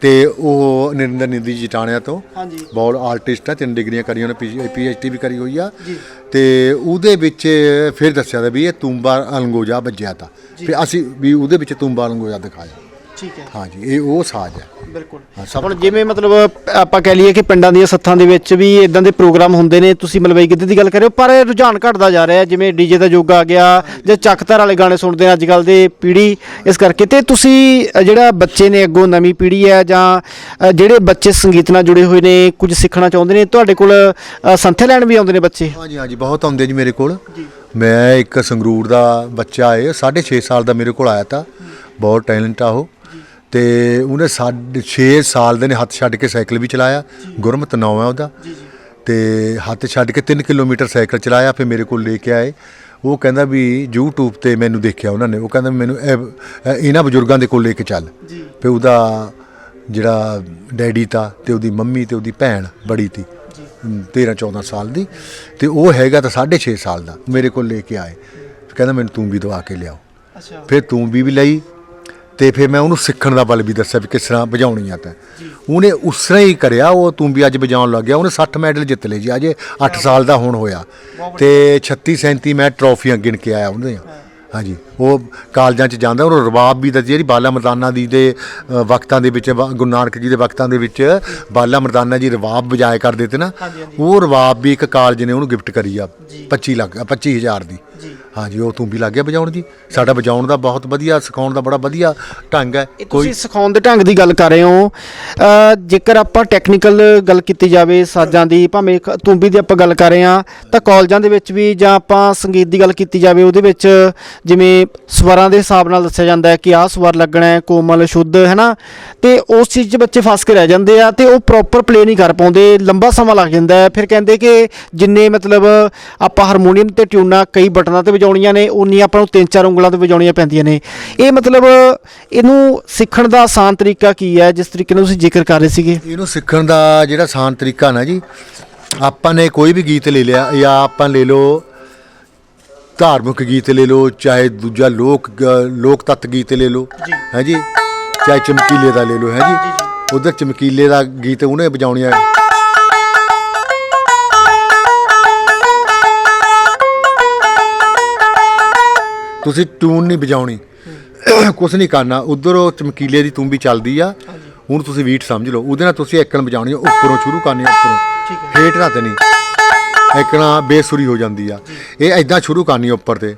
ਤੇ ਉਹ ਨਰਿੰਦਰ ਨਿੰਦੀ ਜਟਾਣਿਆ ਤੋਂ
ਹਾਂਜੀ।
ਬਾਲ ਆਰਟਿਸਟ ਆ ਤਿੰਨ ਡਿਗਰੀਆਂ ਕਰੀਆਂ ਉਹਨੇ ਪੀ ਐਚ ਡੀ ਵੀ ਕਰੀ ਹੋਈ ਆ। ਤੇ ਉਹਦੇ ਵਿੱਚ ਫਿਰ ਦੱਸਿਆ ਦਾ ਵੀ ਇਹ ਤੂੰਬਾ ਅਲੰਗੋਜਾ ਵੱਜਿਆ ਤਾ। ਫਿਰ ਅਸੀਂ ਵੀ ਉਹਦੇ ਵਿੱਚ ਤੂੰਬਾ ਅਲੰਗੋਜਾ ਦਿਖਾਇਆ।
ਠੀਕ ਹੈ।
ਹਾਂਜੀ ਇਹ ਉਹ ਸਾਜ਼ ਹੈ।
ਬਿਲਕੁਲ।
ਹਾਂ,
ਹੁਣ ਜਿਵੇਂ ਮਤਲਬ ਆਪਾਂ ਕਹਿ ਲਈਏ ਕਿ ਪਿੰਡਾਂ ਦੀਆਂ ਸੱਥਾਂ ਦੇ ਵਿੱਚ ਵੀ ਇਦਾਂ ਦੇ ਪ੍ਰੋਗਰਾਮ ਹੁੰਦੇ ਨੇ ਤੁਸੀਂ ਮਲਵਈ ਗਿੱਧੇ ਦੀ ਗੱਲ ਕਰਿਓ ਪਰ ਇਹ ਰੁਝਾਨ ਘਟਦਾ ਜਾ ਰਿਹਾ ਹੈ ਜਿਵੇਂ ਡੀਜੇ ਦਾ ਯੁੱਗ ਆ ਗਿਆ ਜਾਂ ਚੱਕਧਰ ਵਾਲੇ ਗਾਣੇ ਸੁਣਦੇ ਆ ਅੱਜ ਕੱਲ ਦੇ ਪੀੜ੍ਹੀ ਇਸ ਕਰਕੇ। ਤੇ ਤੁਸੀਂ ਅ, ਜਿਹੜਾ ਬੱਚੇ ਨੇ ਅੱਗੋਂ ਨਵੀਂ ਪੀੜ੍ਹੀ ਹੈ ਜਾਂ ਅ, ਜਿਹੜੇ ਬੱਚੇ ਸੰਗੀਤ ਨਾਲ ਜੁੜੇ ਹੋਏ ਨੇ ਕੁਝ ਸਿੱਖਣਾ ਚਾਹੁੰਦੇ ਨੇ ਤੁਹਾਡੇ ਕੋਲ ਅ, ਸੰਥਿਆ ਲੈਣ ਵੀ ਆਉਂਦੇ ਨੇ ਬੱਚੇ?
ਹਾਂਜੀ ਹਾਂਜੀ ਬਹੁਤ ਆਉਂਦੇ ਜੀ ਮੇਰੇ ਕੋਲ। ਮੈਂ ਇੱਕ ਸੰਗਰੂਰ ਦਾ ਬੱਚਾ ਹੈ 6.5 ਸਾਲ ਦਾ ਮੇਰੇ ਕੋਲ ਆਇਆ ਤਾ। ਬਹੁਤ ਟੈਲੈਂਟ ਆ ਉਹ। ਤੇ ਉਹਨੇ 6 ਸਾਲ ਦੇ ਨੇ ਹੱਥ ਛੱਡ ਕੇ ਸਾਈਕਲ ਵੀ ਚਲਾਇਆ। ਗੁਰਮਤ ਨਾਮ ਹੈ ਉਹਦਾ। ਤੇ ਹੱਥ ਛੱਡ ਕੇ 3 ਕਿਲੋਮੀਟਰ ਸਾਈਕਲ ਚਲਾਇਆ ਫਿਰ ਮੇਰੇ ਕੋਲ ਲੈ ਕੇ ਆਏ। ਉਹ ਕਹਿੰਦਾ ਵੀ YouTube ਤੇ ਮੈਨੂੰ ਦੇਖਿਆ ਉਹਨਾਂ ਨੇ। ਉਹ ਕਹਿੰਦਾ ਮੈਨੂੰ ਇਹ- ਇਹ- ਇਹਨਾਂ ਬਜ਼ੁਰਗਾਂ ਦੇ ਕੋਲ ਲੈ ਕੇ ਚੱਲ। ਫਿਰ ਉਹਦਾ ਜਿਹੜਾ ਡੈਡੀ ਤਾ ਤੇ ਉਹਦੀ ਮੰਮੀ ਤੇ ਉਹਦੀ ਭੈਣ ਬੜੀ ਤੀ। 13 14 ਸਾਲ ਦੀ। ਤੇ ਉਹ ਹੈਗਾ ਤਾਂ 6.5 ਸਾਲ ਦਾ। ਮੇਰੇ ਕੋਲ ਲੈ ਕੇ ਆਏ। ਕਹਿੰਦਾ ਮੈਨੂੰ ਤੂੰ ਵੀ ਦਵਾ ਕੇ ਲਿਆਓ।
ਅੱਛਾ।
ਫਿਰ ਤੂੰ ਵੀ ਵੀ ਲਈ। ਤੇ ਫਿਰ ਮੈਂ ਉਹਨੂੰ ਸਿੱਖਣ ਦਾ ਬਲ ਵੀ ਦੱਸਿਆ ਵੀ ਕਿਸ ਤਰ੍ਹਾਂ ਵਜਾਉਣੀ ਆ ਤਾਂ। ਉਹਨੇ ਉਸ ਤਰ੍ਹਾਂ ਹੀ ਕਰਿਆ ਉਹ ਤੂੰ ਵੀ ਅੱਜ ਵਜਾਉਣ ਲੱਗ ਗਿਆ। ਉਹਨੇ 60 ਮੈਡਲ ਜਿੱਤ ਲਏ ਜੀ ਅਜੇ 8 ਸਾਲ ਦਾ ਹੁਣ ਹੋਇਆ। ਤੇ 36 37 ਮੈਂ ਟਰੋਫੀਆਂ ਗਿਣ ਕੇ ਆਇਆ ਉਹਦੇ ਹਾਂਜੀ ਉਹ ਕਾਲਜਾਂ 'ਚ ਜਾਂਦਾ ਉਹ ਰਬਾਬ ਵੀ ਦਾ ਜਿਹੜੀ ਬਾਲਾ ਮਰਦਾਨਾ ਦੀ ਦੇ ਵਕਤਾਂ ਦੇ ਵਿੱਚ ਗੁਰੂ ਨਾਨਕ ਜੀ ਦੇ ਵਕਤਾਂ ਦੇ ਵਿੱਚ ਬਾਲਾ ਮਰਦਾਨਾ ਜੀ ਰਬਾਬ ਵਜਾਇਆ ਕਰਦੇ ਤੇ ਨਾ। ਉਹ ਰਬਾਬ ਵੀ ਇੱਕ ਕਾਲਜ ਨੇ ਉਹਨੂੰ ਗਿਫਟ ਕਰੀ ਆ 25 ਲੱਖ 25000 ਦੀ। ਹਾਂਜੀ ਉਹ ਤੂੰ ਵੀ ਲੱਗ ਗਿਆ ਵਜਾਉਣ ਜੀ ਸਾਡਾ ਵਜਾਉਣ ਦਾ ਬਹੁਤ ਵਧੀਆ ਸਿਖਾਉਣ ਦਾ ਬੜਾ ਵਧੀਆ ਢੰਗ ਹੈ।
ਇਹ ਤੁਸੀਂ ਸਿਖਾਉਣ ਦੇ ਢੰਗ ਦੀ ਗੱਲ ਕਰ ਰਹੇ ਹੋ। ਅ, ਜੇਕਰ ਆਪਾਂ ਟੈਕਨੀਕਲ ਗੱਲ ਕੀਤੀ ਜਾਵੇ ਸਾਜ਼ਾਂ ਦੀ ਭਾਵੇਂ ਖ- ਤੂੰਬੀ ਦੀ ਆਪਾਂ ਗੱਲ ਕਰ ਰਹੇ ਹਾਂ ਤਾਂ ਕਾਲਜਾਂ ਦੇ ਵਿੱਚ ਵੀ ਜਾਂ ਆਪਾਂ ਸੰਗੀਤ ਦੀ ਗੱਲ ਕੀਤੀ ਜਾਵੇ ਉਹਦੇ ਵਿੱਚ ਜਿਵੇਂ ਸਵਰਾਂ ਦੇ ਹਿਸਾਬ ਨਾਲ ਦੱਸਿਆ ਜਾਂਦਾ ਹੈ ਕਿ ਆਹ ਸਵਰ ਲੱਗਣਾ ਹੈ ਕੋਮਲ ਸ਼ੁੱਧ ਹੈ ਨਾ ਤੇ ਉਸ ਚੀਜ਼ 'ਚ ਬੱਚੇ ਫਸ ਕੇ ਰਹਿ ਜਾਂਦੇ ਆ ਤੇ ਉਹ ਪ੍ਰੋਪਰ ਪਲੇ ਨਹੀਂ ਕਰ ਪਾਉਂਦੇ ਲੰਬਾ ਸਮਾਂ ਲੱਗ ਜਾਂਦਾ ਹੈ। ਫਿਰ ਕਹਿੰਦੇ ਕਿ ਜਿੰਨੇ ਮਤਲਬ ਆਪਾਂ ਹਾਰਮੋਨੀਅਮ ਤੇ ਟਿਊਨਾਂ ਕਈ ਬਟਨਾਂ ਤੇ ਵਜਾਉਣੀਆਂ ਨੇ ਉਨੀਆਂ ਆਪਾਂ ਨੂੰ ਤਿੰਨ ਚਾਰ ਉਂਗਲਾਂ ਤੇ ਵਜਾਉਣੀਆਂ ਪੈਂਦੀਆਂ ਨੇ। ਇਹ ਮਤਲਬ ਇਹਨੂੰ ਸਿੱਖਣ ਦਾ ਆਸਾਨ ਤਰੀਕਾ ਕੀ ਹੈ? ਜਿਸ ਤਰੀਕੇ ਨਾਲ ਤੁਸੀਂ ਜ਼ਿਕਰ ਕਰ ਰਹੇ ਸੀਗੇ।
ਇਹਨੂੰ ਸਿੱਖਣ ਦਾ ਜਿਹੜਾ ਆਸਾਨ ਤਰੀਕਾ ਨਾ ਜੀ ਆਪਾਂ ਨੇ ਕੋਈ ਵੀ ਗੀਤ ਲੈ ਲਿਆ ਜਾਂ ਆਪਾਂ ਲੈ ਲਓ ਧਾਰਮਿਕ ਗੀਤ ਲੈ ਲਓ ਚਾਹੇ ਦੂਜਾ ਲੋਕ ਲੋਕ ਤੱਤ ਗੀਤ ਲੈ ਲਓ ਹੈ ਜੀ? ਚਾਹੇ ਚਮਕੀਲੇ ਦਾ ਲੈ ਲਓ ਹੈ ਜੀ? ਉਧਰ ਚਮਕੀਲੇ ਦਾ ਗੀਤ ਉਹਨੇ ਵਜਾਉਣੀ ਤੁਸੀਂ ਟੂਨ ਨਹੀਂ ਵਜਾਉਣੀ। ਕੁਛ ਨਹੀਂ ਕਰਨਾ। ਉਧਰ ਉਹ ਚਮਕੀਲੇ ਦੀ ਤੂੰ ਵੀ ਚੱਲਦੀ ਆ। ਹੁਣ ਤੁਸੀਂ ਵੀਟ ਸਮਝ ਲਓ। ਉਹਦੇ ਨਾਲ ਤੁਸੀਂ ਇੱਕਣ ਵਜਾਉਣੀ ਆ, ਉੱਪਰੋਂ ਸ਼ੁਰੂ ਕਰਨੀ ਆ, ਉੱਪਰੋਂ। ਹੇਠ ਨਾ ਨਹੀਂ। ਇੱਕਣਾ ਬੇਸੁਰੀ ਹੋ ਜਾਂਦੀ ਆ। ਇਹ ਐਦਾਂ ਸ਼ੁਰੂ ਕਰਨੀ ਆ ਉੱਪਰ ਤੇ।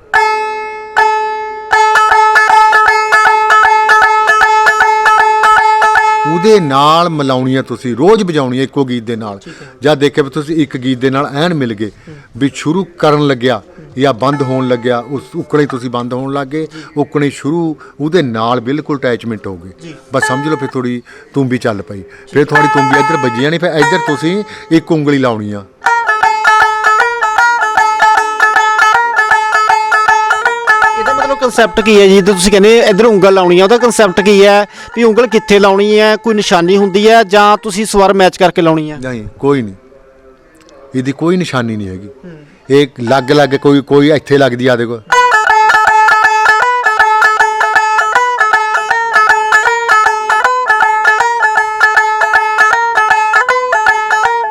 ਉਹਦੇ ਨਾਲ ਮਿਲਾਉਣੀ ਆ ਤੁਸੀਂ। ਰੋਜ਼ ਵਜਾਉਣੀ ਆ ਇੱਕੋ ਗੀਤ ਦੇ ਨਾਲ। ਜਦ ਦੇਖੇ ਵੀ ਤੁਸੀਂ ਇੱਕ ਗੀਤ ਦੇ ਨਾਲ ਐਨ ਮਿਲ ਗਏ ਵੀ ਸ਼ੁਰੂ ਕਰਨ ਲੱਗਿਆ। ਜਾਂ ਬੰਦ ਹੋਣ ਲੱਗਿਆ ਉਸ ਉਕਣੇ ਤੁਸੀਂ ਬੰਦ ਹੋਣ ਲੱਗੇ ਉਕਣੇ ਸ਼ੁਰੂ ਉਹਦੇ ਨਾਲ ਬਿਲਕੁਲ ਅਟੈਚਮੈਂਟ ਹੋ ਗਈ ਬਸ ਸਮਝ ਲਓ ਫਿਰ ਥੋੜੀ ਤੁੰਬੀ ਚੱਲ ਪਈ। ਫਿਰ ਤੁਹਾਡੀ ਤੁੰਬੀ ਇੱਧਰ ਵੱਜੀ ਜਾਣੀ ਫਿਰ ਇੱਧਰ ਤੁਸੀਂ ਇੱਕ ਉਂਗਲੀ ਲਾਉਣੀ ਆ
ਇਹਦਾ ਮਤਲਬ ਕਨਸੈਪਟ ਕੀ ਹੈ ਜੀ? ਜਦੋਂ ਤੁਸੀਂ ਕਹਿੰਦੇ ਇਧਰ ਉਂਗਲ ਲਾਉਣੀ ਹੈ ਉਹਦਾ ਕਨਸੈਪਟ ਕੀ ਹੈ? ਵੀ ਉਂਗਲ ਕਿੱਥੇ ਲਾਉਣੀ ਹੈ? ਕੋਈ ਨਿਸ਼ਾਨੀ ਹੁੰਦੀ ਹੈ ਜਾਂ ਤੁਸੀਂ ਸਵਰ ਮੈਚ ਕਰਕੇ ਲਾਉਣੀ ਹੈ?
ਨਹੀਂ ਕੋਈ ਨਹੀਂ। ਇਹਦੀ ਕੋਈ ਨਿਸ਼ਾਨੀ ਨਹੀਂ ਹੈਗੀ। ਇਹ ਲੱਗ ਲੱਗ ਕੋਈ ਕੋਈ ਇੱਥੇ ਲੱਗਦੀ ਆ ਦੇਖੋ।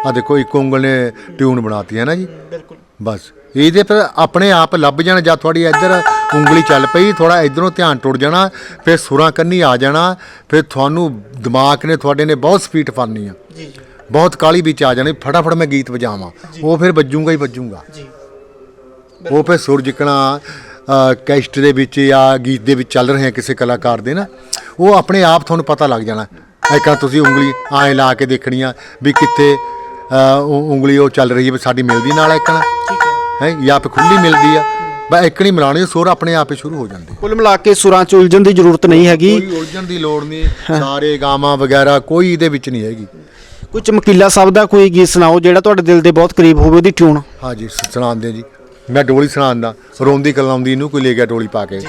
ਆ ਦੇਖੋ ਇੱਕ ਉਂਗਲ ਨੇ ਟਿਊਨ ਬਣਾਤੀ ਹੈ ਨਾ ਜੀ?
ਬਿਲਕੁਲ।
ਬਸ। ਇਹਦੇ ਪਰ ਆਪਣੇ ਆਪ ਲੱਭ ਜਾਣਾ ਜਾਂ ਤੁਹਾਡੀ ਇੱਧਰ ਉਂਗਲੀ ਚੱਲ ਪਈ ਥੋੜਾ ਇਧਰੋਂ ਧਿਆਨ ਟੁੱਟ ਜਾਣਾ ਫਿਰ ਸੁਰਾਂ ਕੰਨੀ ਆ ਜਾਣਾ ਫਿਰ ਤੁਹਾਨੂੰ ਦਿਮਾਗ ਨੇ ਤੁਹਾਡੇ ਨੇ ਬਹੁਤ ਸਪੀਡ ਫੜਨੀ ਆ।
ਜੀ ਜੀ।
ਬਹੁਤ ਕਾਲੀ ਵਿੱਚ ਆ ਜਾਣੀ ਫਟਾਫਟ ਮੈਂ ਗੀਤ ਵਜਾਵਾਂ। ਉਹ ਫਿਰ ਵੱਜੂਗਾ ਹੀ ਵੱਜੂਗਾ।
ਜੀ।
ਉਹ ਫਿਰ ਸੁਰ ਜਿਕਣਾ ਕੈਸਟ ਦੇ ਵਿੱਚ ਜਾਂ ਗੀਤ ਦੇ ਵਿੱਚ ਚੱਲ ਰਹੇ ਆ ਕਿਸੇ ਕਲਾਕਾਰ ਦੇ ਨਾ ਉਹ ਆਪਣੇ ਆਪ ਤੁਹਾਨੂੰ ਪਤਾ ਲੱਗ ਜਾਣਾ। ਐਕਾ ਤੁਸੀਂ ਉਂਗਲੀ ਐਂ ਲਾ ਕੇ ਦੇਖਣੀ ਆ ਵੀ ਕਿੱਥੇ ਉਂਗਲੀ ਉਹ ਚੱਲ ਰਹੀ ਹੈ ਵੀ ਸਾਡੀ ਮਿਲਦੀ ਨਾਲ ਐਕਣਾ
ਠੀਕ ਹੈ।
ਹੈ ਜਾਂ ਫਿਰ ਖੁੱਲੀ ਮਿਲਦੀ ਆ। ਬਸ ਐਕਣੀ ਮਿਲਾਣੀ ਸੁਰ ਆਪਣੇ ਆਪੇ ਸ਼ੁਰੂ ਹੋ ਜਾਂਦੇ।
ਕੁੱਲ ਮਿਲਾ ਕੇ ਸੁਰਾਂ ਚ ਉਲਝਣ ਦੀ ਜ਼ਰੂਰਤ ਨਹੀਂ ਹੈਗੀ।
ਕੋਈ ਉਲਝਣ ਦੀ ਲੋੜ ਨਹੀਂ। ਸਾਰੇ ਗਾਵਾਂ ਵਗੈਰਾ ਕੋਈ ਇਹਦੇ ਵਿੱਚ ਨਹੀਂ ਹੈਗੀ।
ਕੋਈ ਚਮਕੀਲਾ ਸਾਹਿਬ ਦਾ ਕੋਈ ਗੀਤ ਸੁਣਾਓ ਜਿਹੜਾ ਤੁਹਾਡੇ ਦਿਲ ਦੇ ਬਹੁਤ ਕਰੀਬ ਹੋਵੇ ਉਹਦੀ ਟਿਊਨ
ਹਾਂਜੀ ਸੁਣਾਉਂਦੇ ਜੀ। ਮੈਂ ਡੋਲੀ ਸੁਣਾਉਂਦਾ ਰੋਂਦੀ ਕਲਾਉਂਦੀ ਇਹਨੂੰ ਕੋਈ ਲੈ ਗਿਆ ਡੋਲੀ ਪਾ ਕੇ।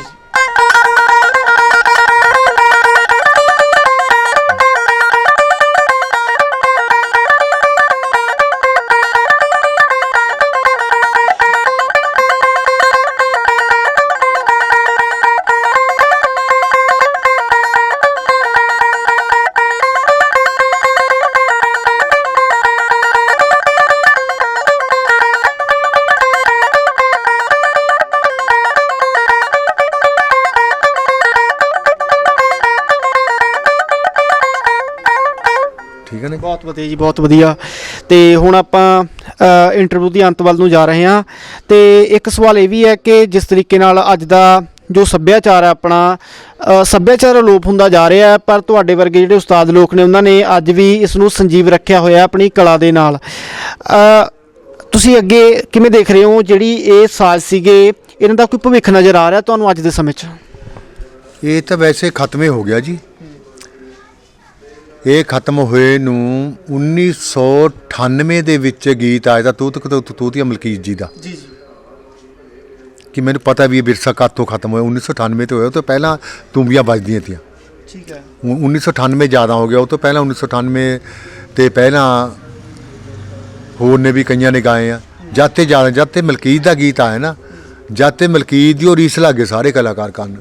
ਬਹੁਤ ਵਧੀਆ ਜੀ, ਬਹੁਤ ਵਧੀਆ। ਤੇ ਹੁਣ ਆਪਾਂ ਇੰਟਰਵਿਊ ਦੀ ਅੰਤ ਵੱਲ ਨੂੰ ਜਾ ਰਹੇ ਹਾਂ। ਤੇ ਇੱਕ ਸਵਾਲ ਇਹ ਵੀ ਹੈ ਕਿ ਜਿਸ ਤਰੀਕੇ ਨਾਲ ਅੱਜ ਦਾ ਜੋ ਸੱਭਿਆਚਾਰ ਹੈ ਆਪਣਾ ਸੱਭਿਆਚਾਰ ਅਲੋਪ ਹੁੰਦਾ ਜਾ ਰਿਹਾ ਹੈ, ਪਰ ਤੁਹਾਡੇ ਵਰਗੇ ਜਿਹੜੇ ਉਸਤਾਦ ਲੋਕ ਨੇ, ਉਹਨਾਂ ਨੇ ਅੱਜ ਵੀ ਇਸ ਨੂੰ ਸੰਜੀਵ ਰੱਖਿਆ ਹੋਇਆ ਆਪਣੀ ਕਲਾ ਦੇ ਨਾਲ। ਤੁਸੀਂ ਅੱਗੇ ਕਿਵੇਂ ਦੇਖ ਰਹੇ ਹੋ ਜਿਹੜੀ ਇਹ ਸਾਜ਼ ਸੀਗੇ? ਇਹਨਾਂ ਦਾ ਕੋਈ ਭਵਿੱਖ ਨਜ਼ਰ ਆ ਰਿਹਾ ਤੁਹਾਨੂੰ ਅੱਜ ਦੇ ਸਮੇਂ 'ਚ?
ਇਹ ਤਾਂ ਵੈਸੇ ਖਤਮ ਹੀ ਹੋ ਗਿਆ ਜੀ। ਇਹ ਖਤਮ ਹੋਏ ਨੂੰ 1998 ਦੇ ਵਿੱਚ ਗੀਤ ਆਇਆ ਤਾਂ ਤੂਤ ਕਤੂਤ ਤੂਤੀਆ ਮਲਕੀਤ ਜੀ ਦਾ।
ਜੀ ਜੀ।
ਕਿ ਮੈਨੂੰ ਪਤਾ ਵੀ ਇਹ ਵਿਰਸਾ ਕਾਤੋਂ ਖਤਮ ਹੋਇਆ 1998 ਤੇ ਹੋਇਆ ਤੋਂ ਪਹਿਲਾਂ ਤੂੰਬੀਆਂ ਵੱਜਦੀਆਂ ਤੀਆਂ।
ਠੀਕ ਹੈ।
ਉ- 1998 ਜ਼ਿਆਦਾ ਹੋ ਗਿਆ ਉਹ ਤੋਂ ਪਹਿਲਾਂ 1998 ਤੇ ਪਹਿਲਾਂ ਹੋਰ ਨੇ ਵੀ ਕਈਆਂ ਨੇ ਗਾਏ ਆ। ਜਦ ਤੇ ਜ਼ਿਆਦਾ ਜਦ ਤੇ ਮਲਕੀਤ ਦਾ ਗੀਤ ਆਇਆ ਨਾ ਜਦ ਤੇ ਮਲਕੀਤ ਦੀ ਉਹ ਰੀਸ ਲੱਗੇ ਸਾਰੇ ਕਲਾਕਾਰ ਕਰਨ।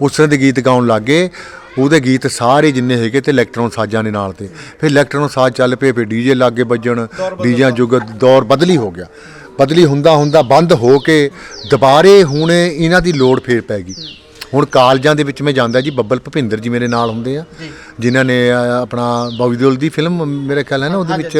ਉਸ ਤਰ੍ਹਾਂ ਦੇ ਗੀਤ ਗਾਉਣ ਲੱਗੇ ਉਹਦੇ ਗੀਤ ਸਾਰੇ ਜਿੰਨੇ ਹੈਗੇ ਤੇ ਇਲੈਕਟ੍ਰੋਨ ਸਾਜ਼ਾਂ ਦੇ ਨਾਲ ਤੇ। ਫਿਰ ਇਲੈਕਟ੍ਰੋਨ ਸਾਜ਼ ਚੱਲ ਪਏ ਫਿਰ ਡੀਜੇ ਲੱਗੇ ਵੱਜਣ ਡੀਜਿਆਂ ਯੁੱਗ ਦੌਰ ਬਦਲੀ ਹੋ ਗਿਆ। ਬਦਲੀ ਹੁੰਦਾ ਹੁੰਦਾ ਬੰਦ ਹੋ ਕੇ ਦੁਬਾਰੇ ਹੁਣ ਇਹਨਾਂ ਦੀ ਲੋੜ ਫੇਰ ਪੈ ਗਈ। ਹੁਣ ਕਾਲਜਾਂ ਦੇ ਵਿੱਚ ਮੈਂ ਜਾਂਦਾ ਜੀ ਬੱਬਲ ਭੁਪਿੰਦਰ ਜੀ ਮੇਰੇ ਨਾਲ ਹੁੰਦੇ ਆ ਜਿਨ੍ਹਾਂ ਨੇ ਆਪਣਾ ਬਾਉਦੀਉਲ ਦੀ ਫਿਲਮ ਮੇਰੇ ਖਿਆਲ ਹੈ ਨਾ ਉਹਦੇ ਵਿੱਚ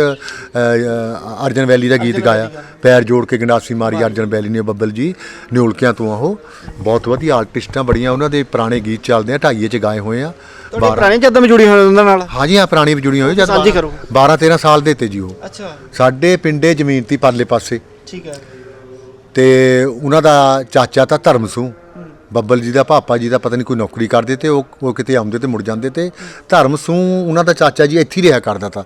ਅਰਜਨ ਵੈਲੀ ਦਾ ਗੀਤ ਗਾਇਆ। ਪੈਰ ਜੋੜ ਕੇ ਗੰਡਾਸੀ ਮਾਰੀ ਅਰਜਨ ਵੈਲੀ ਨੇ ਬੱਬਲ ਜੀ ਨਿਉਲਕਿਆਂ ਤੋਂ ਆ ਉਹ। ਬਹੁਤ ਵਧੀਆ ਆਰਟਿਸਟਾਂ ਬੜੀਆਂ ਉਹਨਾਂ ਦੇ ਪੁਰਾਣੇ ਗੀਤ ਚੱਲਦੇ ਆ ਢਾਈਏ ਚ ਗਾਏ ਹੋਏ ਆ।
ਤੁਹਾਡੇ ਪੁਰਾਣੇ ਜਦਾਂ ਜੁੜੀ ਹੋਈ ਉਹਨਾਂ ਨਾਲ।
ਹਾਂਜੀ ਆ ਪੁਰਾਣੀ ਵੀ ਜੁੜੀਆਂ ਹੋਈ ਜਦ
ਸਾਂਝੀ ਕਰੋ।
12 13 ਸਾਲ ਦੇ ਤੇ ਜੀ ਉਹ।
ਅੱਛਾ।
ਸਾਡੇ ਪਿੰਡੇ ਜ਼ਮੀਨ ਤੀ ਪਰਲੇ ਪਾਸੇ।
ਠੀਕ ਹੈ।
ਤੇ ਉਹਨਾਂ ਦਾ ਚਾਚਾ ਤਾਂ ਧਰਮ ਸੂ ਬੱਬਲ ਜੀ ਦਾ ਪਾਪਾ ਜੀ ਦਾ ਪਤਾ ਨਹੀਂ ਕੋਈ ਨੌਕਰੀ ਕਰਦੇ ਤੇ ਉਹ ਉਹ ਕਿਤੇ ਆਉਂਦੇ ਤੇ ਮੁੜ ਜਾਂਦੇ ਤੇ ਧਰਮ ਸੂ ਉਹਨਾਂ ਦਾ ਚਾਚਾ ਜੀ ਇੱਥੇ ਹੀ ਰਿਹਾ ਕਰਦਾ ਤਾ।